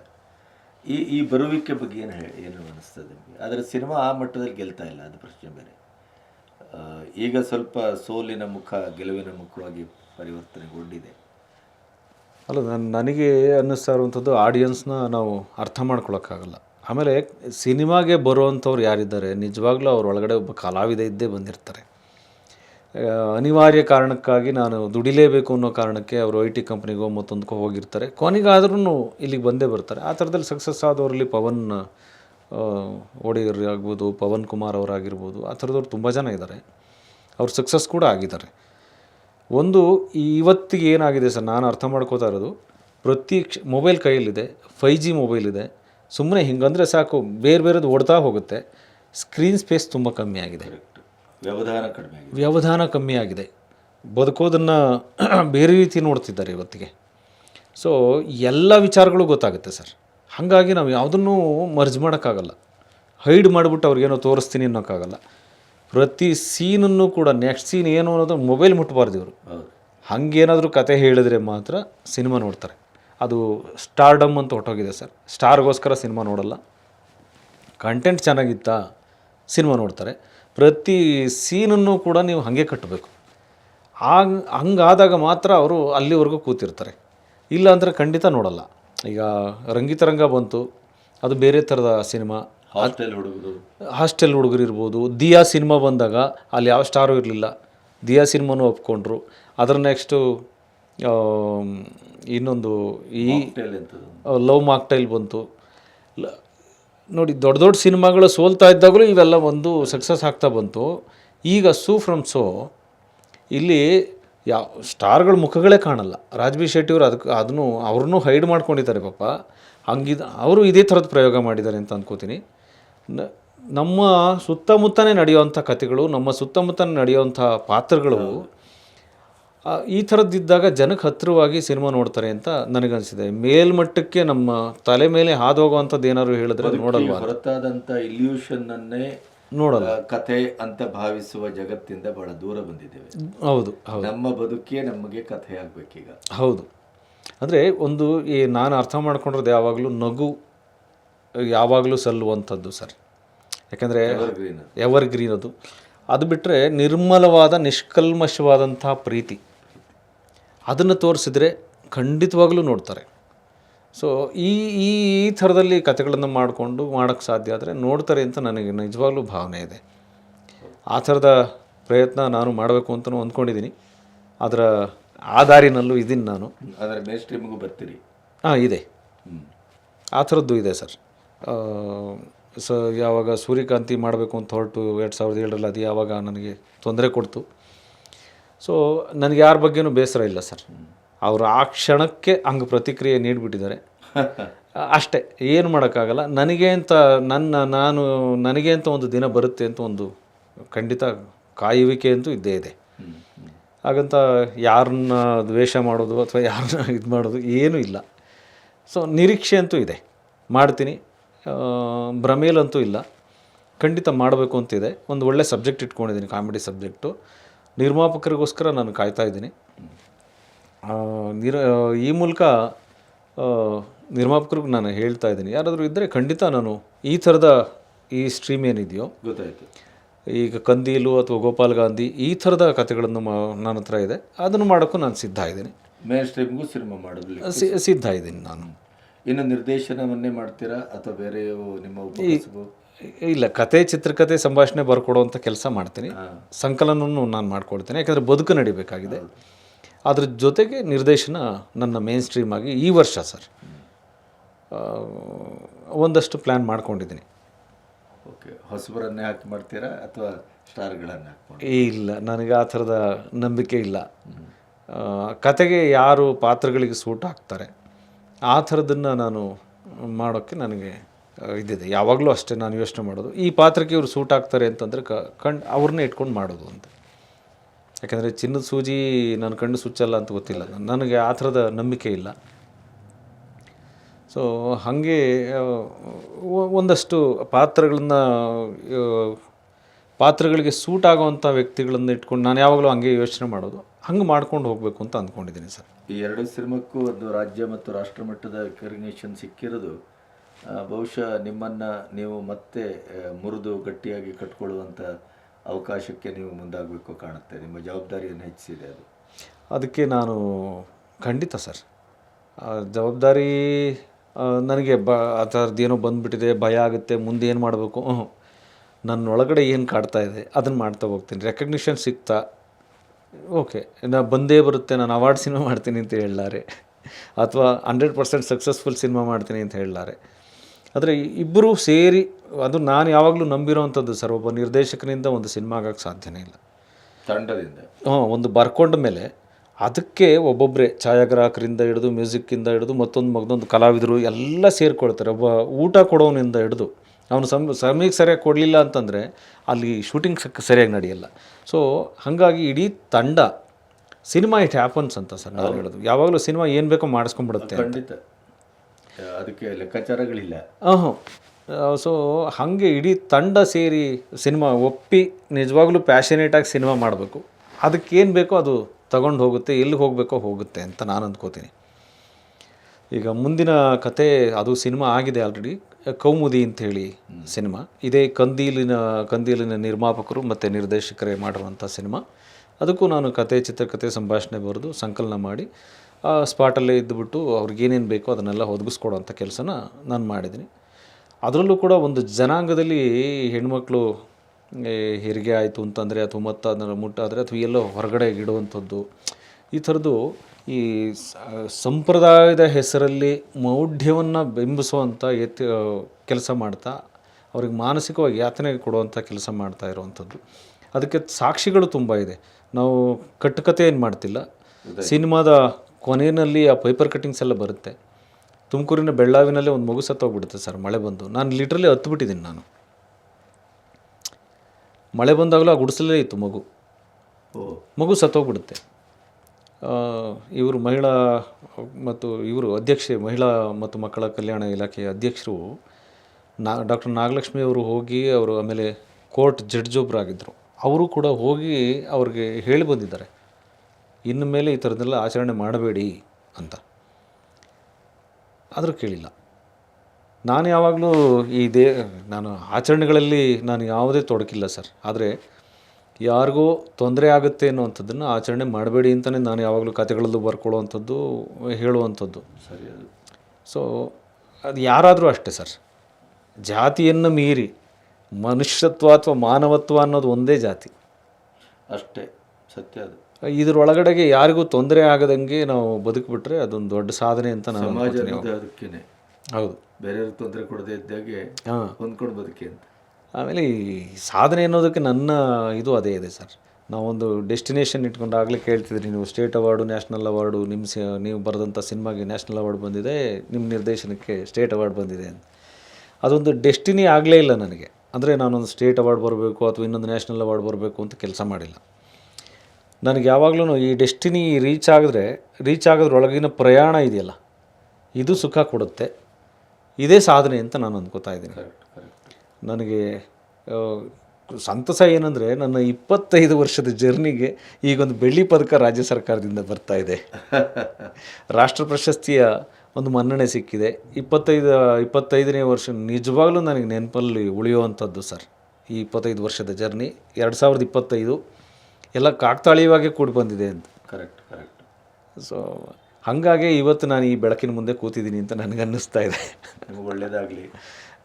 ಈ ಈ ಬರುವಿಕೆ ಬಗ್ಗೆ ಏನು ಹೇಳಿ ಏನು ಅನಿಸ್ತದೆ ನಿಮಗೆ? ಆದರೆ ಸಿನಿಮಾ ಆ ಮಟ್ಟದಲ್ಲಿ ಗೆಲ್ತಾ ಇಲ್ಲ ಅದು ಪ್ರಶ್ನೆ ಬೇರೆ. ಈಗ ಸ್ವಲ್ಪ ಸೋಲಿನ ಮುಖ ಗೆಲುವಿನ ಮುಖವಾಗಿ ಪರಿವರ್ತನೆಗೊಂಡಿದೆ. ಅಲ್ಲ ನಾನು ನನಗೆ ಅನ್ನಿಸ್ತಾ ಇರುವಂಥದ್ದು ಆಡಿಯನ್ಸ್ನ ನಾವು ಅರ್ಥ ಮಾಡ್ಕೊಳಕ್ಕಾಗಲ್ಲ. ಆಮೇಲೆ ಸಿನಿಮಾಗೆ ಬರುವಂಥವ್ರು ಯಾರಿದ್ದಾರೆ? ನಿಜವಾಗ್ಲೂ ಅವ್ರ ಒಳಗಡೆ ಒಬ್ಬ ಕಲಾವಿದ ಇದ್ದೇ ಬಂದಿರ್ತಾರೆ. ಅನಿವಾರ್ಯ ಕಾರಣಕ್ಕಾಗಿ ನಾನು ದುಡಿಲೇಬೇಕು ಅನ್ನೋ ಕಾರಣಕ್ಕೆ ಅವರು ಐ ಟಿ ಕಂಪ್ನಿಗೋ ಮತ್ತೊಂದಕ್ಕೋ ಹೋಗಿರ್ತಾರೆ. ಕೊನೆಗಾದ್ರೂ ಇಲ್ಲಿಗೆ ಬಂದೇ ಬರ್ತಾರೆ. ಆ ಥರದಲ್ಲಿ ಸಕ್ಸಸ್ ಆದವರಲ್ಲಿ ಪವನ್ ಒಡೆಯರ್ ಆಗ್ಬೋದು, ಪವನ್ ಕುಮಾರ್ ಅವರಾಗಿರ್ಬೋದು, ಆ ಥರದವ್ರು ತುಂಬ ಜನ ಇದ್ದಾರೆ. ಅವ್ರು ಸಕ್ಸಸ್ ಕೂಡ ಆಗಿದ್ದಾರೆ. ಒಂದು ಇವತ್ತಿಗೆ ಏನಾಗಿದೆ ಸರ್? ನಾನು ಅರ್ಥ ಮಾಡ್ಕೋತಾ ಇರೋದು, ಪ್ರತಿ ಮೊಬೈಲ್ ಕೈಯಲ್ಲಿದೆ ಫೈ ಜಿ ಮೊಬೈಲ್ ಇದೆ. ಸುಮ್ಮನೆ ಹಿಂಗಂದರೆ ಸಾಕು ಬೇರೆ ಬೇರೆದು ಓಡ್ತಾ ಹೋಗುತ್ತೆ. ಸ್ಕ್ರೀನ್ ಸ್ಪೇಸ್ ತುಂಬ ಕಮ್ಮಿ ಆಗಿದೆ. ವ್ಯವಧಾನ ಕಡಿಮೆ ವ್ಯವಧಾನ ಕಮ್ಮಿ ಆಗಿದೆ. ಬದುಕೋದನ್ನು [CLEARS THROAT] ಬೇರೆ ರೀತಿ ನೋಡ್ತಿದ್ದಾರೆ ಇವತ್ತಿಗೆ. ಸೊ ಎಲ್ಲ ವಿಚಾರಗಳು ಗೊತ್ತಾಗುತ್ತೆ ಸರ್. ಹಾಗಾಗಿ ನಾವು ಯಾವುದನ್ನು ಮರ್ಜ್ ಮಾಡೋಕ್ಕಾಗಲ್ಲ. ಹೈಡ್ ಮಾಡಿಬಿಟ್ಟು ಅವ್ರಿಗೇನೋ ತೋರಿಸ್ತೀನಿ ಅನ್ನೋಕ್ಕಾಗಲ್ಲ. ಪ್ರತಿ ಸೀನನ್ನು ಕೂಡ ನೆಕ್ಸ್ಟ್ ಸೀನ್ ಏನು ಅನ್ನೋದು ಮೊಬೈಲ್ ಮುಟ್ಟಬಾರ್ದು ಇವರು. ಹಾಗೇನಾದರೂ ಕತೆ ಹೇಳಿದ್ರೆ ಮಾತ್ರ ಸಿನಿಮಾ ನೋಡ್ತಾರೆ. ಅದು ಸ್ಟಾರ್ಡಮ್ ಅಂತ ಹೊಟ್ಟೋಗಿದೆ ಸರ್. ಸ್ಟಾರ್ಗೋಸ್ಕರ ಸಿನಿಮಾ ನೋಡಲ್ಲ. ಕಂಟೆಂಟ್ ಚೆನ್ನಾಗಿತ್ತಾ ಸಿನಿಮಾ ನೋಡ್ತಾರೆ. ಪ್ರತಿ ಸೀನನ್ನು ಕೂಡ ನೀವು ಹಾಗೆ ಕಟ್ಟಬೇಕು. ಆಗ ಹಂಗಾದಾಗ ಮಾತ್ರ ಅವರು ಅಲ್ಲಿವರೆಗೂ ಕೂತಿರ್ತಾರೆ. ಇಲ್ಲ ಅಂದರೆ ಖಂಡಿತ ನೋಡಲ್ಲ. ಈಗ ರಂಗಿತರಂಗ ಬಂತು. ಅದು ಬೇರೆ ಥರದ ಸಿನಿಮಾ. ಹಾಸ್ಟೆಲ್ ಹುಡುಗರು. ಹಾಸ್ಟೆಲ್ ಹುಡುಗರು ಇರ್ಬೋದು. ದಿಯಾ ಸಿನಿಮಾ ಬಂದಾಗ ಅಲ್ಲಿ ಯಾವ ಸ್ಟಾರು ಇರಲಿಲ್ಲ. ದಿಯಾ ಸಿನಿಮಾನು ಒಪ್ಕೊಂಡ್ರು. ಅದರ ನೆಕ್ಸ್ಟು ಇನ್ನೊಂದು ಈ ಲವ್ ಮಾಕ್ ಲವ್ ಮಾಕ್ಟೈಲ್ ಬಂತು. ಲ- ನೋಡಿ ದೊಡ್ಡ ದೊಡ್ಡ ಸಿನಿಮಾಗಳು ಸೋಲ್ತಾ ಇದ್ದಾಗಲೂ ಇವೆಲ್ಲ ಒಂದು ಸಕ್ಸಸ್ ಆಗ್ತಾ ಬಂತು. ಈಗ ಸೂ ಫ್ರಮ್ ಸೋ ಇಲ್ಲಿ ಯಾ ಸ್ಟಾರ್ಗಳ ಮುಖಗಳೇ ಕಾಣಲ್ಲ. ರಾಜ್ಬಿ ಶೆಟ್ಟಿಯವರು ಅದಕ್ಕೆ ಅದನ್ನು ಅವ್ರನ್ನೂ ಹೈಡ್ ಮಾಡ್ಕೊಂಡಿದ್ದಾರೆ ಪಾಪ. ಹಂಗಿದ ಅವರು ಇದೇ ಥರದ ಪ್ರಯೋಗ ಮಾಡಿದ್ದಾರೆ ಅಂತ ಅಂದ್ಕೋತೀನಿ ನಮ್ಮ ಸುತ್ತಮುತ್ತನೇ ನಡೆಯುವಂಥ ಕಥೆಗಳು ನಮ್ಮ ಸುತ್ತಮುತ್ತನೇ ನಡೆಯುವಂಥ ಪಾತ್ರಗಳು ಈ ಥರದ್ದಿದ್ದಾಗ ಜನಕ್ಕೆ ಹತ್ತಿರವಾಗಿ ಸಿನಿಮಾ ನೋಡ್ತಾರೆ ಅಂತ ನನಗನ್ಸಿದೆ. ಮೇಲ್ಮಟ್ಟಕ್ಕೆ ನಮ್ಮ ತಲೆ ಮೇಲೆ ಹಾದು ಹೋಗುವಂಥದ್ದು ಏನಾದ್ರು ಹೇಳಿದ್ರೆ ನೋಡಲ್ವಾ ಹೊರತಾದಂಥ ಇಲ್ಯೂಷನ್ ಅನ್ನೇ ನೋಡಲ್ಲ. ಕತೆ ಕಥೆ ಅಂತ ಭಾವಿಸುವ ಜಗತ್ತಿಂದ ಬಹಳ ದೂರ ಬಂದಿದ್ದೇವೆ. ಹೌದು ಹೌದು. ನಮ್ಮ ಬದುಕೇ ನಮಗೆ ಕಥೆ ಆಗ್ಬೇಕೀಗ. ಹೌದು. ಅಂದರೆ ಒಂದು ಈ ನಾನು ಅರ್ಥ ಮಾಡ್ಕೊಂಡ್ರದ್ದು ಯಾವಾಗಲೂ ನಗು ಯಾವಾಗಲೂ ಸಲ್ಲುವಂಥದ್ದು ಸರ್. ಯಾಕಂದರೆ ಎವರ್ಗ್ರೀನ್ ಎವರ್ ಗ್ರೀನ್ ಅದು. ಅದು ಬಿಟ್ಟರೆ ನಿರ್ಮಲವಾದ ನಿಷ್ಕಲ್ಮಶವಾದಂಥ ಪ್ರೀತಿ. ಅದನ್ನು ತೋರಿಸಿದ್ರೆ ಖಂಡಿತವಾಗ್ಲೂ ನೋಡ್ತಾರೆ. ಸೊ ಈ ಈ ಈ ಥರದಲ್ಲಿ ಕಥೆಗಳನ್ನು ಮಾಡಿಕೊಂಡು ಮಾಡೋಕ್ಕೆ ಸಾಧ್ಯ ಆದರೆ ನೋಡ್ತಾರೆ ಅಂತ ನನಗೆ ನಿಜವಾಗ್ಲೂ ಭಾವನೆ ಇದೆ. ಆ ಥರದ ಪ್ರಯತ್ನ ನಾನು ಮಾಡಬೇಕು ಅಂತಲೂ ಅಂದ್ಕೊಂಡಿದ್ದೀನಿ. ಅದರ ಆ ದಾರಿನಲ್ಲೂ ಇದ್ದೀನಿ ನಾನು. ಅದರ ಮೇನ್ ಸ್ಟ್ರೀಮ್ಗೂ ಬರ್ತೀರಿ. ಹಾಂ ಇದೆ. ಆ ಥರದ್ದು ಇದೆ ಸರ್. ಸ ಯಾವಾಗ ಸೂರ್ಯಕಾಂತಿ ಮಾಡಬೇಕು ಅಂತ ಹೊರಟು ಎರಡು ಸಾವಿರದ ಏಳರಲ್ಲಿ ಅದು ಯಾವಾಗ ನನಗೆ ತೊಂದರೆ ಕೊಡ್ತು. ಸೊ ನನಗೆ ಯಾರ ಬಗ್ಗೆನೂ ಬೇಸರ ಇಲ್ಲ ಸರ್. ಅವರು ಆ ಕ್ಷಣಕ್ಕೆ ಹಂಗೆ ಪ್ರತಿಕ್ರಿಯೆ ನೀಡಿಬಿಟ್ಟಿದ್ದಾರೆ. [LAUGHS] ಅಷ್ಟೇ ಏನು ಮಾಡೋಕ್ಕಾಗಲ್ಲ. ನನಗೆ ಅಂತ ನನ್ನ ನಾನು ನನಗೆ ಅಂತ ಒಂದು ದಿನ ಬರುತ್ತೆ ಅಂತ ಒಂದು ಖಂಡಿತ ಕಾಯುವಿಕೆ ಅಂತೂ ಇದ್ದೇ ಇದೆ. ಹಾಗಂತ ಯಾರನ್ನ ದ್ವೇಷ ಮಾಡೋದು ಅಥವಾ ಯಾರನ್ನ [LAUGHS] ಇದು ಮಾಡೋದು ಏನೂ ಇಲ್ಲ. ಸೊ ನಿರೀಕ್ಷೆ ಅಂತೂ ಇದೆ. ಮಾಡ್ತೀನಿ. ಭ್ರಮೇಲಂತೂ ಇಲ್ಲ. ಖಂಡಿತ ಮಾಡಬೇಕು ಅಂತಿದೆ. ಒಂದು ಒಳ್ಳೆ ಸಬ್ಜೆಕ್ಟ್ ಇಟ್ಕೊಂಡಿದ್ದೀನಿ ಕಾಮಿಡಿ ಸಬ್ಜೆಕ್ಟು. ನಿರ್ಮಾಪಕರಿಗೋಸ್ಕರ ನಾನು ಕಾಯ್ತಾ ಇದ್ದೀನಿ. ನಿರ ಈ ಮೂಲಕ ನಿರ್ಮಾಪಕರಿಗೂ ನಾನು ಹೇಳ್ತಾ ಇದ್ದೀನಿ. ಯಾರಾದರೂ ಇದ್ದರೆ ಖಂಡಿತ ನಾನು ಈ ಥರದ ಈ ಸ್ಟ್ರೀಮ್ ಏನಿದೆಯೋ ಗೊತ್ತಾಯಿತು. ಈಗ ಕಂದೀಲು ಅಥವಾ ಗೋಪಾಲ್ ಗಾಂಧಿ ಈ ಥರದ ಕಥೆಗಳನ್ನು ಮಾ ನನ್ನ ಹತ್ರ ಇದೆ. ಅದನ್ನು ಮಾಡೋಕ್ಕೂ ನಾನು ಸಿದ್ಧ ಇದ್ದೀನಿ. ಮೇನ್ ಸ್ಟ್ರೀಮ್ಗೂ ಸಿನಿಮಾ ಮಾಡಲಿ ಸಿ- ಸಿದ್ಧ ಇದ್ದೀನಿ ನಾನು. ಇನ್ನು ನಿರ್ದೇಶನವನ್ನೇ ಮಾಡ್ತೀರಾ ಅಥವಾ ಬೇರೆ ನಿಮ್ಮ ಇಲ್ಲ ಕತೆ ಚಿತ್ರಕತೆ ಸಂಭಾಷಣೆ ಬರ್ಕೊಡುವಂಥ ಕೆಲಸ ಮಾಡ್ತೀನಿ. ಸಂಕಲನವನ್ನು ನಾನು ಮಾಡ್ಕೊಳ್ತೀನಿ ಯಾಕಂದರೆ ಬದುಕು ನಡಿಬೇಕಾಗಿದೆ. ಅದ್ರ ಜೊತೆಗೆ ನಿರ್ದೇಶನ ನನ್ನ ಮೇನ್ ಸ್ಟ್ರೀಮ್ ಆಗಿ ಈ ವರ್ಷ ಸರ್. ಒಂದಷ್ಟು ಪ್ಲ್ಯಾನ್ ಮಾಡ್ಕೊಂಡಿದ್ದೀನಿ. ಓಕೆ ಹೊಸಬರನ್ನೇ ಹಾಕಿ ಮಾಡ್ತೀರಾ ಅಥವಾ ಸ್ಟಾರ್ಗಳನ್ನು? ಇಲ್ಲ ನನಗೆ ಆ ಥರದ ನಂಬಿಕೆ ಇಲ್ಲ. ಕತೆಗೆ ಯಾರು ಪಾತ್ರಗಳಿಗೆ ಸೂಟ್ ಆಗ್ತಾರೆ ಆ ಥರದನ್ನು ನಾನು ಮಾಡೋಕ್ಕೆ ನನಗೆ ಇದಿದೆ. ಯಾವಾಗಲೂ ಅಷ್ಟೇ ನಾನು ಯೋಚನೆ ಮಾಡೋದು. ಈ ಪಾತ್ರಕ್ಕೆ ಇವರು ಸೂಟ್ ಆಗ್ತಾರೆ ಅಂತಂದರೆ ಕಣ್ ಅವ್ರನ್ನೇ ಇಟ್ಕೊಂಡು ಮಾಡೋದು ಅಂತ. ಯಾಕೆಂದರೆ ಚಿನ್ನದ ಸೂಜಿ ನನ್ನ ಕಣ್ಣು ಸುಚ್ಚಲ್ಲ ಅಂತ ಗೊತ್ತಿಲ್ಲ. ನನಗೆ ಆ ಥರದ ನಂಬಿಕೆ ಇಲ್ಲ. ಸೊ ಹಾಗೆ ಒಂದಷ್ಟು ಪಾತ್ರಗಳನ್ನ ಪಾತ್ರಗಳಿಗೆ ಸೂಟ್ ಆಗೋವಂಥ ವ್ಯಕ್ತಿಗಳನ್ನ ಇಟ್ಕೊಂಡು ನಾನು ಯಾವಾಗಲೂ ಹಂಗೆ ಯೋಚನೆ ಮಾಡೋದು. ಹಂಗೆ ಮಾಡ್ಕೊಂಡು ಹೋಗಬೇಕು ಅಂತ ಅಂದ್ಕೊಂಡಿದ್ದೀನಿ ಸರ್. ಈ ಎರಡು ಸಿನಿಮಾಕ್ಕೂ ಒಂದು ರಾಜ್ಯ ಮತ್ತು ರಾಷ್ಟ್ರ ಮಟ್ಟದ ರೆಕಗ್ನೇಷನ್ ಸಿಕ್ಕಿರೋದು ಬಹುಶಃ ನಿಮ್ಮನ್ನು ನೀವು ಮತ್ತೆ ಮುರಿದು ಗಟ್ಟಿಯಾಗಿ ಕಟ್ಕೊಳ್ಳುವಂಥ ಅವಕಾಶಕ್ಕೆ ನೀವು ಮುಂದಾಗಬೇಕು ಕಾಣುತ್ತೆ. ನಿಮ್ಮ ಜವಾಬ್ದಾರಿಯನ್ನು ಹೆಚ್ಚಿಸಿದೆ ಅದು. ಅದಕ್ಕೆ ನಾನು ಖಂಡಿತ ಸರ್. ಜವಾಬ್ದಾರಿ ನನಗೆ ಬ, ಆ ಥರದ್ದು ಏನೋ ಬಂದುಬಿಟ್ಟಿದೆ, ಭಯ ಆಗುತ್ತೆ, ಮುಂದೆ ಏನು ಮಾಡಬೇಕು? ನನ್ನೊಳಗಡೆ ಏನು ಕಾಡ್ತಾ ಇದೆ ಅದನ್ನು ಮಾಡ್ತಾ ಹೋಗ್ತೀನಿ. ರೆಕಗ್ನಿಷನ್ ಸಿಗ್ತಾ ಓಕೆ. ನಾ ಬಂದೇ ಬರುತ್ತೆ, ನಾನು ಅವಾರ್ಡ್ ಸಿನಿಮಾ ಮಾಡ್ತೀನಿ ಅಂತ ಹೇಳಲಾರೆ. ಅಥವಾ ಹಂಡ್ರೆಡ್ ಪರ್ಸೆಂಟ್ ಸಕ್ಸಸ್ಫುಲ್ ಸಿನಿಮಾ ಮಾಡ್ತೀನಿ ಅಂತ ಹೇಳಲಾರೆ. ಆದರೆ ಇಬ್ಬರೂ ಸೇರಿ ಅದು ನಾನು ಯಾವಾಗಲೂ ನಂಬಿರೋವಂಥದ್ದು ಸರ್ ಒಬ್ಬ ನಿರ್ದೇಶಕನಿಂದ ಒಂದು ಸಿನಿಮಾ ಆಗೋಕ್ಕೆ ಸಾಧ್ಯನೇ ಇಲ್ಲ. ತಂಡದಿಂದ. ಹಾಂ ಒಂದು ಬರ್ಕೊಂಡ ಮೇಲೆ ಅದಕ್ಕೆ ಒಬ್ಬೊಬ್ಬರೇ ಛಾಯಾಗ್ರಾಹಕರಿಂದ ಹಿಡಿದು ಮ್ಯೂಸಿಕ್ಕಿಂದ ಹಿಡಿದು ಮತ್ತೊಂದು ಮಗದೊಂದು ಕಲಾವಿದರು ಎಲ್ಲ ಸೇರಿಕೊಳ್ತಾರೆ. ಒಬ್ಬ ಊಟ ಕೊಡೋನಿಂದ ಹಿಡಿದು ಅವನು ಸಮ ಸಮಯಕ್ಕೆ ಸರಿಯಾಗಿ ಕೊಡಲಿಲ್ಲ ಅಂತಂದರೆ ಅಲ್ಲಿ ಶೂಟಿಂಗ್ ಸರಿಯಾಗಿ ನಡೆಯಲ್ಲ. ಸೊ ಹಾಗಾಗಿ ಇಡೀ ತಂಡ ಸಿನಿಮಾ ಇಟ್ ಹ್ಯಾಪನ್ಸ್ ಅಂತ ಸರ್ ನಾನು ಹೇಳೋದು. ಯಾವಾಗಲೂ ಸಿನಿಮಾ ಏನು ಬೇಕೋ ಮಾಡಿಸ್ಕೊಂಡ್ಬಿಡುತ್ತೆ ಖಂಡಿತ. ಅದಕ್ಕೆ ಲೆಕ್ಕಾಚಾರಗಳಿಲ್ಲ. ಹಾಂ ಸೊ ಹಾಗೆ ಇಡೀ ತಂಡ ಸೇರಿ ಸಿನಿಮಾ ಒಪ್ಪಿ ನಿಜವಾಗ್ಲೂ ಪ್ಯಾಷನೇಟಾಗಿ ಸಿನಿಮಾ ಮಾಡಬೇಕು. ಅದಕ್ಕೇನು ಬೇಕೋ ಅದು ತಗೊಂಡು ಹೋಗುತ್ತೆ ಎಲ್ಲಿ ಹೋಗಬೇಕೋ ಹೋಗುತ್ತೆ ಅಂತ ನಾನು ಅಂದ್ಕೋತೀನಿ. ಈಗ ಮುಂದಿನ ಕತೆ ಅದು ಸಿನಿಮಾ ಆಗಿದೆ ಆಲ್ರೆಡಿ ಕೌಮುದಿ ಅಂತ ಹೇಳಿ ಸಿನಿಮಾ. ಇದೇ ಕಂದೀಲಿನ ಕಂದೀಲಿನ ನಿರ್ಮಾಪಕರು ಮತ್ತು ನಿರ್ದೇಶಕರೇ ಮಾಡಿರುವಂಥ ಸಿನಿಮಾ. ಅದಕ್ಕೂ ನಾನು ಕತೆ ಚಿತ್ರಕಥೆ, ಸಂಭಾಷಣೆ ಬರೆದು ಸಂಕಲನ ಮಾಡಿ ಸ್ಪಾಟಲ್ಲೇ ಇದ್ದುಬಿಟ್ಟು ಅವ್ರಿಗೇನೇನು ಬೇಕೋ ಅದನ್ನೆಲ್ಲ ಒದಗಿಸ್ಕೊಡೋಂಥ ಕೆಲಸನ ನಾನು ಮಾಡಿದ್ದೀನಿ. ಅದರಲ್ಲೂ ಕೂಡ ಒಂದು ಜನಾಂಗದಲ್ಲಿ ಹೆಣ್ಮಕ್ಳು ಹೆರಿಗೆ ಆಯಿತು ಅಂತಂದರೆ ಅಥವಾ ಮತ್ತು ಅದನ್ನು ಮುಟ್ಟಾದರೆ ಅಥವಾ ಎಲ್ಲೋ ಹೊರಗಡೆ ಇಡುವಂಥದ್ದು ಈ ಥರದ್ದು ಈ ಸಂಪ್ರದಾಯದ ಹೆಸರಲ್ಲಿ ಮೌಢ್ಯವನ್ನು ಬಿಂಬಿಸುವಂಥ ಎತ್ತಿ ಕೆಲಸ ಮಾಡ್ತಾ ಅವ್ರಿಗೆ ಮಾನಸಿಕವಾಗಿ ಯಾತನೆ ಕೊಡುವಂಥ ಕೆಲಸ ಮಾಡ್ತಾ ಇರುವಂಥದ್ದು. ಅದಕ್ಕೆ ಸಾಕ್ಷಿಗಳು ತುಂಬ ಇದೆ. ನಾವು ಕಟ್ಟುಕತೆ ಏನು ಮಾಡ್ತಿಲ್ಲ ಸಿನಿಮಾದ ಕೊನೆಯಲ್ಲಿ ಆ ಪೇಪರ್ ಕಟ್ಟಿಂಗ್ಸ್ ಎಲ್ಲ ಬರುತ್ತೆ. ತುಮಕೂರಿನ ಬೆಳ್ಳಾವಿನಲ್ಲೇ ಒಂದು ಮಗು ಸತ್ತೋಗ್ಬಿಡುತ್ತೆ ಸರ್ ಮಳೆ ಬಂದು. ನಾನು ಲಿಟ್ರಲಿ ಹತ್ತುಬಿಟ್ಟಿದ್ದೀನಿ ನಾನು. ಮಳೆ ಬಂದಾಗಲೂ ಆ ಗುಡಿಸಲೇ ಇತ್ತು ಮಗು. ಮಗು ಸತ್ತೋಗ್ಬಿಡುತ್ತೆ. ಇವರು ಮಹಿಳಾ ಮತ್ತು ಇವರು ಅಧ್ಯಕ್ಷೆ ಮಹಿಳಾ ಮತ್ತು ಮಕ್ಕಳ ಕಲ್ಯಾಣ ಇಲಾಖೆಯ ಅಧ್ಯಕ್ಷರು ನಾ ಡಾಕ್ಟರ್ ನಾಗಲಕ್ಷ್ಮಿ ಅವರು ಹೋಗಿ ಅವರು ಆಮೇಲೆ ಕೋರ್ಟ್ ಜಡ್ಜೊಬ್ಬರಾಗಿದ್ದರು ಅವರು ಕೂಡ ಹೋಗಿ ಅವ್ರಿಗೆ ಹೇಳಿ ಬಂದಿದ್ದಾರೆ. ಇನ್ನು ಮೇಲೆ ಈ ಥರದ್ದೆಲ್ಲ ಆಚರಣೆ ಮಾಡಬೇಡಿ ಅಂತ. ಆದರೂ ಕೇಳಿಲ್ಲ. ನಾನು ಯಾವಾಗಲೂ ಈ ದೇ ನಾನು ಆಚರಣೆಗಳಲ್ಲಿ ನಾನು ಯಾವುದೇ ತೊಡಕಿಲ್ಲ ಸರ್. ಆದರೆ ಯಾರಿಗೂ ತೊಂದರೆ ಆಗುತ್ತೆ ಅನ್ನುವಂಥದ್ದನ್ನು ಆಚರಣೆ ಮಾಡಬೇಡಿ ಅಂತಲೇ ನಾನು ಯಾವಾಗಲೂ ಕತೆಗಳಲ್ಲೂ ಬರ್ಕೊಳ್ಳುವಂಥದ್ದು ಹೇಳುವಂಥದ್ದು. ಸರಿ ಸೊ ಅದು ಯಾರಾದರೂ ಅಷ್ಟೇ ಸರ್. ಜಾತಿಯನ್ನು ಮೀರಿ ಮನುಷ್ಯತ್ವ ಅಥವಾ ಮಾನವತ್ವ ಅನ್ನೋದು ಒಂದೇ ಜಾತಿ. ಅಷ್ಟೇ ಸತ್ಯ ಅದು. ಇದರೊಳಗಡೆಗೆ ಯಾರಿಗೂ ತೊಂದರೆ ಆಗದಂಗೆ ನಾವು ಬದುಕ್ಬಿಟ್ರೆ ಅದೊಂದು ದೊಡ್ಡ ಸಾಧನೆ ಅಂತ ನಾನು ಸಮಾಜ ಅನ್ಕೊತೀನಿ. ಅನ್ನೋದು ಅದಕ್ಕೇನೆ. ಹೌದು. ಬೇರೆಯವ್ರಿಗೆ ತೊಂದರೆ ಕೊಡದೇ ಇದ್ದಾಗೆ ಹೊಂದ್ಕೊಂಡು ಬದುಕಿ ಅಂತ. ಆಮೇಲೆ ಈ ಸಾಧನೆ ಅನ್ನೋದಕ್ಕೆ ನನ್ನ ಇದು ಅದೇ ಇದೆ ಸರ್. ನಾವೊಂದು ಡೆಸ್ಟಿನೇಷನ್ ಇಟ್ಕೊಂಡು ಆಗಲೇ ಕೇಳ್ತಿದ್ರಿ ನೀವು ಸ್ಟೇಟ್ ಅವಾರ್ಡು ನ್ಯಾಷನಲ್ ಅವಾರ್ಡು ನಿಮ್ಮ ಸಿ ನೀವು ಬರೆದಂಥ ಸಿನಿಮಾಗೆ ನ್ಯಾಷನಲ್ ಅವಾರ್ಡ್ ಬಂದಿದೆ ನಿಮ್ಮ ನಿರ್ದೇಶನಕ್ಕೆ ಸ್ಟೇಟ್ ಅವಾರ್ಡ್ ಬಂದಿದೆ ಅಂತ. ಅದೊಂದು ಡೆಸ್ಟಿನಿ ಆಗಲೇ ಇಲ್ಲ ನನಗೆ. ಅಂದರೆ ನಾನೊಂದು ಸ್ಟೇಟ್ ಅವಾರ್ಡ್ ಬರಬೇಕು ಅಥವಾ ಇನ್ನೊಂದು ನ್ಯಾಷನಲ್ ಅವಾರ್ಡ್ ಬರಬೇಕು ಅಂತ ಕೆಲಸ ಮಾಡಿಲ್ಲ. ನನಗೆ ಯಾವಾಗಲೂ ಈ ಡೆಸ್ಟಿನಿ ರೀಚ್ ಆಗಿದ್ರೆ ರೀಚ್ ಆಗೋದ್ರೊಳಗಿನ ಪ್ರಯಾಣ ಇದೆಯಲ್ಲ ಇದು ಸುಖ ಕೊಡುತ್ತೆ. ಇದೇ ಸಾಧನೆ ಅಂತ ನಾನು ಅಂದ್ಕೋತಾ ಇದ್ದೀನಿ. ನನಗೆ ಸಂತಸ ಏನಂದರೆ ನನ್ನ ಇಪ್ಪತ್ತೈದು ವರ್ಷದ ಜರ್ನಿಗೆ ಈಗೊಂದು ಬೆಳ್ಳಿ ಪದಕ ರಾಜ್ಯ ಸರ್ಕಾರದಿಂದ ಬರ್ತಾ ಇದೆ. [LAUGHS] ರಾಷ್ಟ್ರ ಪ್ರಶಸ್ತಿಯ ಒಂದು ಮನ್ನಣೆ ಸಿಕ್ಕಿದೆ. ಇಪ್ಪತ್ತೈದು ಇಪ್ಪತ್ತೈದನೇ ವರ್ಷ ನಿಜವಾಗ್ಲೂ ನನಗೆ ನೆನಪಲ್ಲಿ ಉಳಿಯುವಂಥದ್ದು ಸರ್ ಈ ಇಪ್ಪತ್ತೈದು ವರ್ಷದ ಜರ್ನಿ. ಎರಡು ಸಾವಿರದ ಇಪ್ಪತ್ತೈದು ಎಲ್ಲ ಕಾಕ್ತಾಳೀಯವಾಗಿ ಕೂಡಿ ಬಂದಿದೆ ಅಂತ. ಕರೆಕ್ಟ್ ಕರೆಕ್ಟ್ ಸೊ ಹಾಗಾಗಿ ಇವತ್ತು ನಾನು ಈ ಬೆಳಕಿನ ಮುಂದೆ ಕೂತಿದ್ದೀನಿ ಅಂತ ನನಗೆ ಅನ್ನಿಸ್ತಾ ಇದೆ. ಒಳ್ಳೆಯದಾಗಲಿ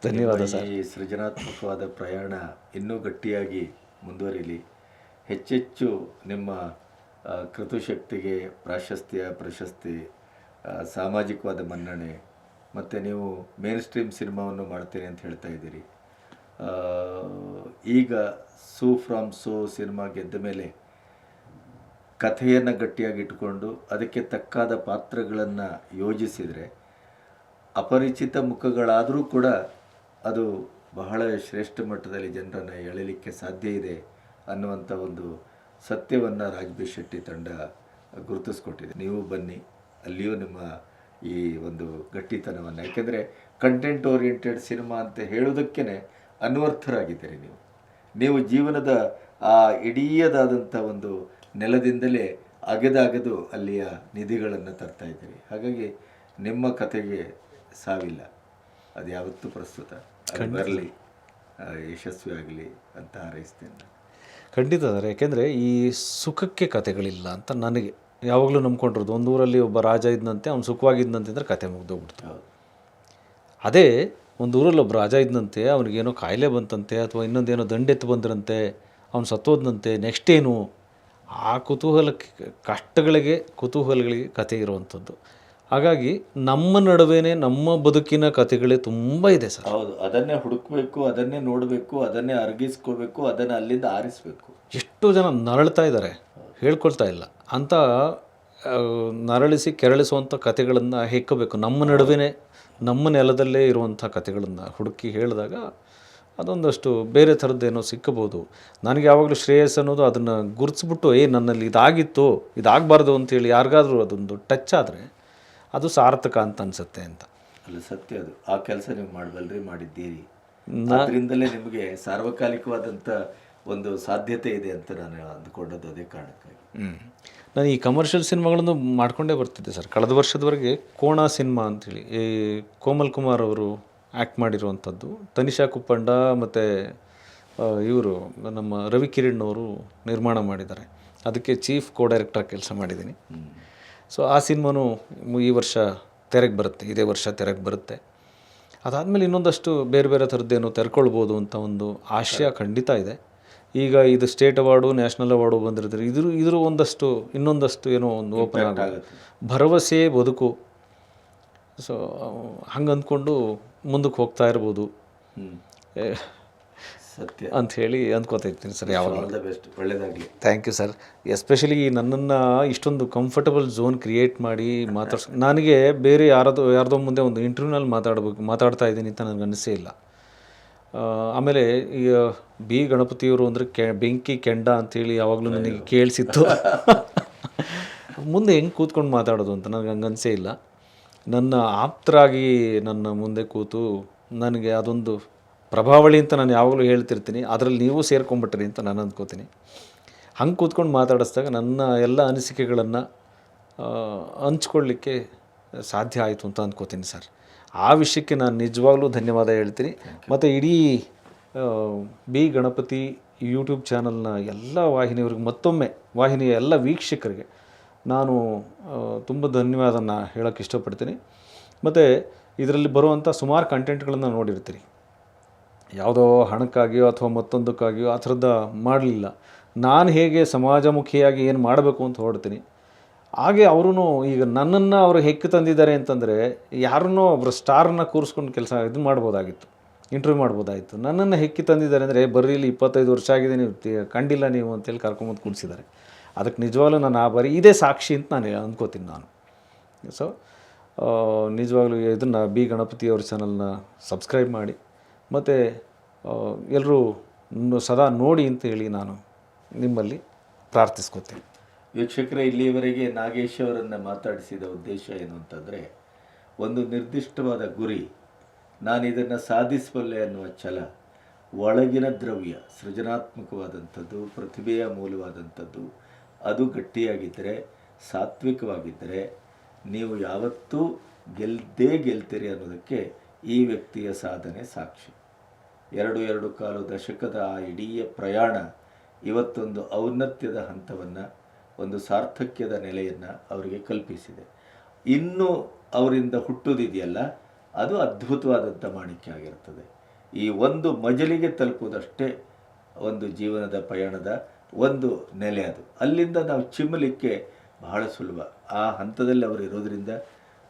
ಧನ್ಯವಾದ ಸರ್. ಈ ಸೃಜನಾತ್ಮಕವಾದ ಪ್ರಯಾಣ ಇನ್ನೂ ಗಟ್ಟಿಯಾಗಿ ಮುಂದುವರಿಲಿ. ಹೆಚ್ಚೆಚ್ಚು ನಿಮ್ಮ ಕೃತುಶಕ್ತಿಗೆ ಪ್ರಾಶಸ್ತ್ಯ ಪ್ರಶಸ್ತಿ ಸಾಮಾಜಿಕವಾದ ಮನ್ನಣೆ ಮತ್ತು ನೀವು ಮೇನ್ ಸ್ಟ್ರೀಮ್ ಸಿನಿಮಾವನ್ನು ಮಾಡ್ತೇನೆ ಅಂತ ಹೇಳ್ತಾ ಇದ್ದೀರಿ. ಈಗ ಸೂ ಫ್ರಮ್ ಸೋ ಸಿನಿಮಾ ಗೆದ್ದ ಮೇಲೆ ಕಥೆಯನ್ನು ಗಟ್ಟಿಯಾಗಿಟ್ಟುಕೊಂಡು ಅದಕ್ಕೆ ತಕ್ಕಾದ ಪಾತ್ರಗಳನ್ನು ಯೋಜಿಸಿದರೆ ಅಪರಿಚಿತ ಮುಖಗಳಾದರೂ ಕೂಡ ಅದು ಬಹಳ ಶ್ರೇಷ್ಠ ಮಟ್ಟದಲ್ಲಿ ಜನರನ್ನು ಎಳೆಯಲಿಕ್ಕೆ ಸಾಧ್ಯ ಇದೆ ಅನ್ನುವಂಥ ಒಂದು ಸತ್ಯವನ್ನು ರಾಜ್ಬಿ ಶೆಟ್ಟಿ ತಂಡ ಗುರುತಿಸ್ಕೊಟ್ಟಿದೆ. ನೀವು ಬನ್ನಿ, ಅಲ್ಲಿಯೂ ನಿಮ್ಮ ಈ ಒಂದು ಗಟ್ಟಿತನವನ್ನು. ಯಾಕೆಂದರೆ ಕಂಟೆಂಟ್ ಓರಿಯೆಂಟೆಡ್ ಸಿನಿಮಾ ಅಂತ ಹೇಳೋದಕ್ಕೇ ಅನ್ವರ್ಥರಾಗಿದ್ದೀರಿ ನೀವು. ನೀವು ಜೀವನದ ಆ ಇಡೀಯದಾದಂಥ ಒಂದು ನೆಲದಿಂದಲೇ ಅಗೆದಾಗದು ಅಲ್ಲಿಯ ನಿಧಿಗಳನ್ನು ತರ್ತಾ ಇದ್ದೀರಿ. ಹಾಗಾಗಿ ನಿಮ್ಮ ಕತೆಗೆ ಸಾವಿಲ್ಲ. ಅದು ಯಾವತ್ತೂ ಪ್ರಸ್ತುತ. ಬರಲಿ. ಯಶಸ್ವಿ ಆಗಲಿ ಅಂತ ಹಾರೈಸ್ತೇನೆ. ಖಂಡಿತ ಸರ್. ಯಾಕೆಂದರೆ ಈ ಸುಖಕ್ಕೆ ಕತೆಗಳಿಲ್ಲ ಅಂತ ನನಗೆ ಯಾವಾಗಲೂ ನಂಬ್ಕೊಂಡಿರೋದು. ಒಂದು ಊರಲ್ಲಿ ಒಬ್ಬ ರಾಜ ಇದ್ದಂತೆ ಅವ್ನು ಸುಖವಾಗಿದ್ದಂತೆ ಅಂದರೆ ಕತೆ ಮುಗ್ದೋಗ್ಬಿಡ್ತು. ಅದೇ ಒಂದು ಊರಲ್ಲಿ ಒಬ್ಬ ರಾಜ ಇದ್ದಂತೆ ಅವನಿಗೇನೋ ಕಾಯಿಲೆ ಬಂತಂತೆ ಅಥವಾ ಇನ್ನೊಂದೇನೋ ದಂಡೆತ್ತು ಬಂದ್ರಂತೆ ಅವ್ನು ಸತ್ತೋದನಂತೆ ನೆಕ್ಸ್ಟ್ ಏನು? ಆ ಕುತೂಹಲಕ್ಕೆ ಕಷ್ಟಗಳಿಗೆ ಕುತೂಹಲಗಳಿಗೆ ಕತೆ ಇರುವಂಥದ್ದು. ಹಾಗಾಗಿ ನಮ್ಮ ನಡುವೆನೇ ನಮ್ಮ ಬದುಕಿನ ಕಥೆಗಳೇ ತುಂಬ ಇದೆ ಸರ್. ಹೌದು ಅದನ್ನೇ ಹುಡುಕ್ಬೇಕು ಅದನ್ನೇ ನೋಡಬೇಕು ಅದನ್ನೇ ಅರ್ಗಿಸ್ಕೋಬೇಕು ಅದನ್ನು ಅಲ್ಲಿಂದ ಆರಿಸಬೇಕು. ಎಷ್ಟೋ ಜನ ನರಳ್ತಾ ಇದ್ದಾರೆ ಹೇಳ್ಕೊಳ್ತಾ ಇಲ್ಲ. ಅಂತ ನರಳಿಸಿ ಕೆರಳಿಸುವಂಥ ಕಥೆಗಳನ್ನು ಹೆಕ್ಕಬೇಕು. ನಮ್ಮ ನಡುವೆನೇ ನಮ್ಮ ನೆಲದಲ್ಲೇ ಇರುವಂಥ ಕಥೆಗಳನ್ನು ಹುಡುಕಿ ಹೇಳಿದಾಗ ಅದೊಂದಷ್ಟು ಬೇರೆ ಥರದ್ದೇನೋ ಸಿಕ್ಕಬೋದು. ನನಗೆ ಯಾವಾಗಲೂ ಶ್ರೇಯಸ್ ಅನ್ನೋದು ಅದನ್ನು ಗುರುತಿಸ್ಬಿಟ್ಟು ಏ ನನ್ನಲ್ಲಿ ಇದಾಗಿತ್ತು ಇದಾಗಬಾರ್ದು ಅಂತೇಳಿ ಯಾರಿಗಾದರೂ ಅದೊಂದು ಟಚ್ ಆದರೆ ಅದು ಸಾರ್ಥಕ ಅಂತ ಅನಿಸುತ್ತೆ ಅಂತ. ಅಲ್ಲ ಸತ್ಯ ಅದು. ಆ ಕೆಲಸ ನೀವು ಮಾಡಬಲ್ರಿ ಮಾಡಿದ್ದೀರಿ. ಅದರಿಂದಲೇ ನಿಮಗೆ ಸಾರ್ವಕಾಲಿಕವಾದಂಥ ಒಂದು ಸಾಧ್ಯತೆ ಇದೆ ಅಂತ ನಾನು ಅಂದ್ಕೊಂಡದ್ದು ಅದೇ ಕಾರಣಕ್ಕಾಗಿ. ನಾನು ಈ ಕಮರ್ಷಿಯಲ್ ಸಿನಿಮಾಗಳನ್ನು ಮಾಡಿಕೊಂಡೇ ಬರ್ತಿದ್ದೆ ಸರ್. ಕಳೆದ ವರ್ಷದವರೆಗೆ ಕೋಣ ಸಿನಿಮಾ ಅಂಥೇಳಿ. ಈ ಕೋಮಲ್ ಕುಮಾರ್ ಅವರು ಆ್ಯಕ್ಟ್ ಮಾಡಿರುವಂಥದ್ದು. ತನಿಷಾ ಕುಪ್ಪಂಡ ಮತ್ತು ಇವರು ನಮ್ಮ ರವಿ ಕಿರಣ್ ಅವರು ನಿರ್ಮಾಣ ಮಾಡಿದ್ದಾರೆ. ಅದಕ್ಕೆ ಚೀಫ್ ಕೋ ಡೈರೆಕ್ಟರ್ ಕೆಲಸ ಮಾಡಿದ್ದೀನಿ. ಸೊ ಆ ಸಿನಿಮಾನು ಈ ವರ್ಷ ತೆರೆಗೆ ಬರುತ್ತೆ. ಇದೇ ವರ್ಷ ತೆರೆಗೆ ಬರುತ್ತೆ. ಅದಾದಮೇಲೆ ಇನ್ನೊಂದಷ್ಟು ಬೇರೆ ಬೇರೆ ಥರದ್ದೇನು ತೆರ್ಕೊಳ್ಬೋದು ಅಂತ ಒಂದು ಆಶಯ ಖಂಡಿತ ಇದೆ. ಈಗ ಇದು ಸ್ಟೇಟ್ ಅವಾರ್ಡು ನ್ಯಾಷನಲ್ ಅವಾರ್ಡು ಬಂದಿರ್ತಾರೆ. ಇದ್ರ ಇದ್ರ ಒಂದಷ್ಟು ಇನ್ನೊಂದಷ್ಟು ಏನೋ ಒಂದು ಓಪನ್ ಆಗುತ್ತೆ. ಭರವಸೆ ಬದುಕು. ಸೊ ಹಂಗೆ ಅಂದ್ಕೊಂಡು ಮುಂದಕ್ಕೆ ಹೋಗ್ತಾ ಇರ್ಬೋದು. ಸತ್ಯ. ಅಂತ ಹೇಳಿ ಅಂದ್ಕೋತಾ ಇರ್ತೀನಿ ಸರ್ ಯಾವಾಗ ಬೆಸ್ಟ್ ಒಳ್ಳೆಯದಾಗಲಿ ಥ್ಯಾಂಕ್ ಯು ಸರ್ ಎಸ್ಪೆಷಲಿ ನನ್ನನ್ನು ಇಷ್ಟೊಂದು ಕಂಫರ್ಟಬಲ್ ಝೋನ್ ಕ್ರಿಯೇಟ್ ಮಾಡಿ ಮಾತಾಡ್ಸ್ [LAUGHS] ನನಗೆ ಬೇರೆ ಯಾರದೋ ಯಾರದೋ ಮುಂದೆ ಒಂದು ಇಂಟರ್ವ್ಯೂನಲ್ಲಿ ಮಾತಾಡಬೇಕು ಮಾತಾಡ್ತಾ ಇದ್ದೀನಿ ಅಂತ ನನಗೆ ಅನಿಸೇ ಇಲ್ಲ. ಆಮೇಲೆ ಈ ಬಿ ಗಣಪತಿಯವರು ಅಂದರೆ ಕೆ ಬೆಂಕಿ ಕೆಂಡ ಅಂತೇಳಿ ಯಾವಾಗಲೂ ನನಗೆ ಕೇಳಿಸಿತ್ತು [LAUGHS] ಮುಂದೆ ಹೆಂಗೆ ಕೂತ್ಕೊಂಡು ಮಾತಾಡೋದು ಅಂತ ನನಗೆ ಹಂಗೆ ಅನಿಸೇ ಇಲ್ಲ. ನನ್ನ ಆಪ್ತರಾಗಿ ನನ್ನ ಮುಂದೆ ಕೂತು ನನಗೆ ಅದೊಂದು ಪ್ರಭಾವಳಿ ಅಂತ ನಾನು ಯಾವಾಗಲೂ ಹೇಳ್ತಿರ್ತೀನಿ. ಅದರಲ್ಲಿ ನೀವು ಸೇರ್ಕೊಂಬಿಟ್ರಿ ಅಂತ ನಾನು ಅಂದ್ಕೋತೀನಿ ಹಂಗೆ ಕೂತ್ಕೊಂಡು ಮಾತಾಡಿಸ್ದಾಗ ನನ್ನ ಎಲ್ಲ ಅನಿಸಿಕೆಗಳನ್ನು ಹಂಚ್ಕೊಳ್ಳಿಕ್ಕೆ ಸಾಧ್ಯ ಆಯಿತು ಅಂತ ಅಂದ್ಕೋತೀನಿ ಸರ್. ಆ ವಿಷಯಕ್ಕೆ ನಾನು ನಿಜವಾಗ್ಲೂ ಧನ್ಯವಾದ ಹೇಳ್ತೀನಿ. ಮತ್ತು ಇಡೀ ಬಿ ಗಣಪತಿ ಯೂಟ್ಯೂಬ್ ಚಾನಲ್ನ ಎಲ್ಲ ವಾಹಿನಿಯವ್ರಿಗೆ ಮತ್ತೊಮ್ಮೆ ವಾಹಿನಿಯ ಎಲ್ಲ ವೀಕ್ಷಕರಿಗೆ ನಾನು ತುಂಬ ಧನ್ಯವಾದನ ಹೇಳೋಕ್ಕೆ ಇಷ್ಟಪಡ್ತೀನಿ. ಮತ್ತು ಇದರಲ್ಲಿ ಬರುವಂಥ ಸುಮಾರು ಕಂಟೆಂಟ್ಗಳನ್ನು ನೋಡಿರ್ತೀರಿ. ಯಾವುದೋ ಹಣಕ್ಕಾಗಿಯೋ ಅಥವಾ ಮತ್ತೊಂದಕ್ಕಾಗಿಯೋ ಆ ಥರದ ಮಾಡಲಿಲ್ಲ. ನಾನು ಹೇಗೆ ಸಮಾಜಮುಖಿಯಾಗಿ ಏನು ಮಾಡಬೇಕು ಅಂತ ಹೊರಡ್ತೀನಿ. ಹಾಗೆ ಅವರು ಈಗ ನನ್ನನ್ನು ಅವರು ಹೆಕ್ಕಿ ತಂದಿದ್ದಾರೆ ಅಂತಂದರೆ ಯಾರನ್ನೋ ಒಬ್ಬರು ಸ್ಟಾರನ್ನ ಕೂರಿಸ್ಕೊಂಡು ಕೆಲಸ ಇದು ಮಾಡ್ಬೋದಾಗಿತ್ತು ಇಂಟರ್ವ್ಯೂ ಮಾಡ್ಬೋದಾಗಿತ್ತು. ನನ್ನನ್ನು ಹೆಕ್ಕಿ ತಂದಿದ್ದಾರೆ ಅಂದರೆ ಬರ್ರಿ, ಇಲ್ಲಿ ಇಪ್ಪತ್ತೈದು ವರ್ಷ ಆಗಿದೆ, ನೀವು ಕಂಡಿಲ್ಲ ನೀವು ಅಂತೇಳಿ ಕರ್ಕೊಂಬಂದು ಕೂಡಿಸಿದ್ದಾರೆ. ಅದಕ್ಕೆ ನಿಜವಾಗ್ಲೂ ನಾನು ಆ ಬಾರಿ ಇದೇ ಸಾಕ್ಷಿ ಅಂತ ನಾನು ಅಂದ್ಕೋತೀನಿ ನಾನು. ಸೊ ನಿಜವಾಗ್ಲೂ ಇದನ್ನು ಬಿ. ಗಣಪತಿ ಅವ್ರ ಚಾನಲ್ನ ಸಬ್ಸ್ಕ್ರೈಬ್ ಮಾಡಿ, ಮತ್ತು ಎಲ್ಲರೂ ಸದಾ ನೋಡಿ ಅಂತ ಹೇಳಿ ನಾನು ನಿಮ್ಮಲ್ಲಿ ಪ್ರಾರ್ಥಿಸ್ಕೋತೀನಿ. ವೀಕ್ಷಕರೇ, ಇಲ್ಲಿಯವರೆಗೆ ನಾಗೇಶ್ ಅವರನ್ನು ಮಾತಾಡಿಸಿದ ಉದ್ದೇಶ ಏನು ಅಂತಂದರೆ, ಒಂದು ನಿರ್ದಿಷ್ಟವಾದ ಗುರಿ ನಾನು ಇದನ್ನು ಸಾಧಿಸಬಲ್ಲೆ ಅನ್ನುವ ಛಲ, ಒಳಗಿನ ದ್ರವ್ಯ, ಸೃಜನಾತ್ಮಕವಾದಂಥದ್ದು, ಪ್ರತಿಭೆಯ ಮೂಲವಾದಂಥದ್ದು, ಅದು ಗಟ್ಟಿಯಾಗಿದ್ದರೆ, ಸಾತ್ವಿಕವಾಗಿದ್ದರೆ, ನೀವು ಯಾವತ್ತೂ ಗೆಲ್ಲದೇ ಗೆಲ್ತೀರಿ ಅನ್ನೋದಕ್ಕೆ ಈ ವ್ಯಕ್ತಿಯ ಸಾಧನೆ ಸಾಕ್ಷಿ. ಎರಡು ಎರಡು ಕಾಲು ದಶಕದ ಆ ಇಡೀ ಪ್ರಯಾಣ, ಇವತ್ತೊಂದು ಔನ್ನತ್ಯದ ಹಂತವನ್ನು ಒಂದು ಸಾರ್ಥಕ್ಯದ ನೆಲೆಯನ್ನು ಅವರಿಗೆ ಕಲ್ಪಿಸಿದೆ. ಇನ್ನು ಅವರಿಂದ ಹುಟ್ಟುವುದಿದೆಯಲ್ಲ, ಅದು ಅದ್ಭುತವಾದಂಥ ಮಾಣಿಕ್ಯ ಆಗಿರ್ತದೆ. ಈ ಒಂದು ಮಜಲಿಗೆ ತಲುಪುವುದಷ್ಟೇ ಒಂದು ಜೀವನದ ಪಯಣದ ಒಂದು ನೆಲೆ ಅದು. ಅಲ್ಲಿಂದ ನಾವು ಚಿಮ್ಮಲಿಕ್ಕೆ ಬಹಳ ಸುಲಭ. ಆ ಹಂತದಲ್ಲಿ ಅವರು ಇರೋದರಿಂದ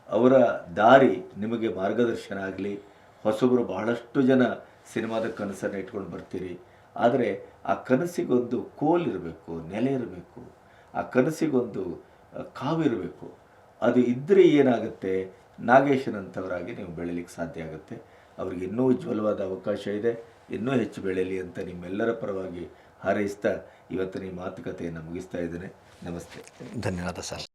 ಅವರ ದಾರಿ ನಿಮಗೆ ಮಾರ್ಗದರ್ಶನ ಆಗಲಿ, ಹೊಸಬರು ಬಹಳಷ್ಟು ಜನ ಸಿನಿಮಾದ ಕನಸನ್ನು ಇಟ್ಕೊಂಡು ಬರ್ತೀರಿ. ಆದರೆ ಆ ಕನಸಿಗೊಂದು ಕೋಲ್ ಇರಬೇಕು, ನೆಲೆ ಇರಬೇಕು. ಆ ಕನಸಿಗೊಂದು ಕಾವಿರಬೇಕು. ಅದು ಇದ್ದರೆ ಏನಾಗುತ್ತೆ? ನಾಗೇಶನಂಥವರಾಗಿ ನೀವು ಬೆಳೀಲಿಕ್ಕೆ ಸಾಧ್ಯ ಆಗುತ್ತೆ. ಅವ್ರಿಗೆ ಇನ್ನೂ ಉಜ್ವಲವಾದ ಅವಕಾಶ ಇದೆ. ಇನ್ನೂ ಹೆಚ್ಚು ಬೆಳೆಯಲಿ ಅಂತ ನಿಮ್ಮೆಲ್ಲರ ಪರವಾಗಿ ಹಾರೈಸ್ತಾ ಇವತ್ತಿನ ಈ ಮಾತುಕತೆಯನ್ನು ಮುಗಿಸ್ತಾ ಇದ್ದೇನೆ. ನಮಸ್ತೆ. ಧನ್ಯವಾದ ಸರ್.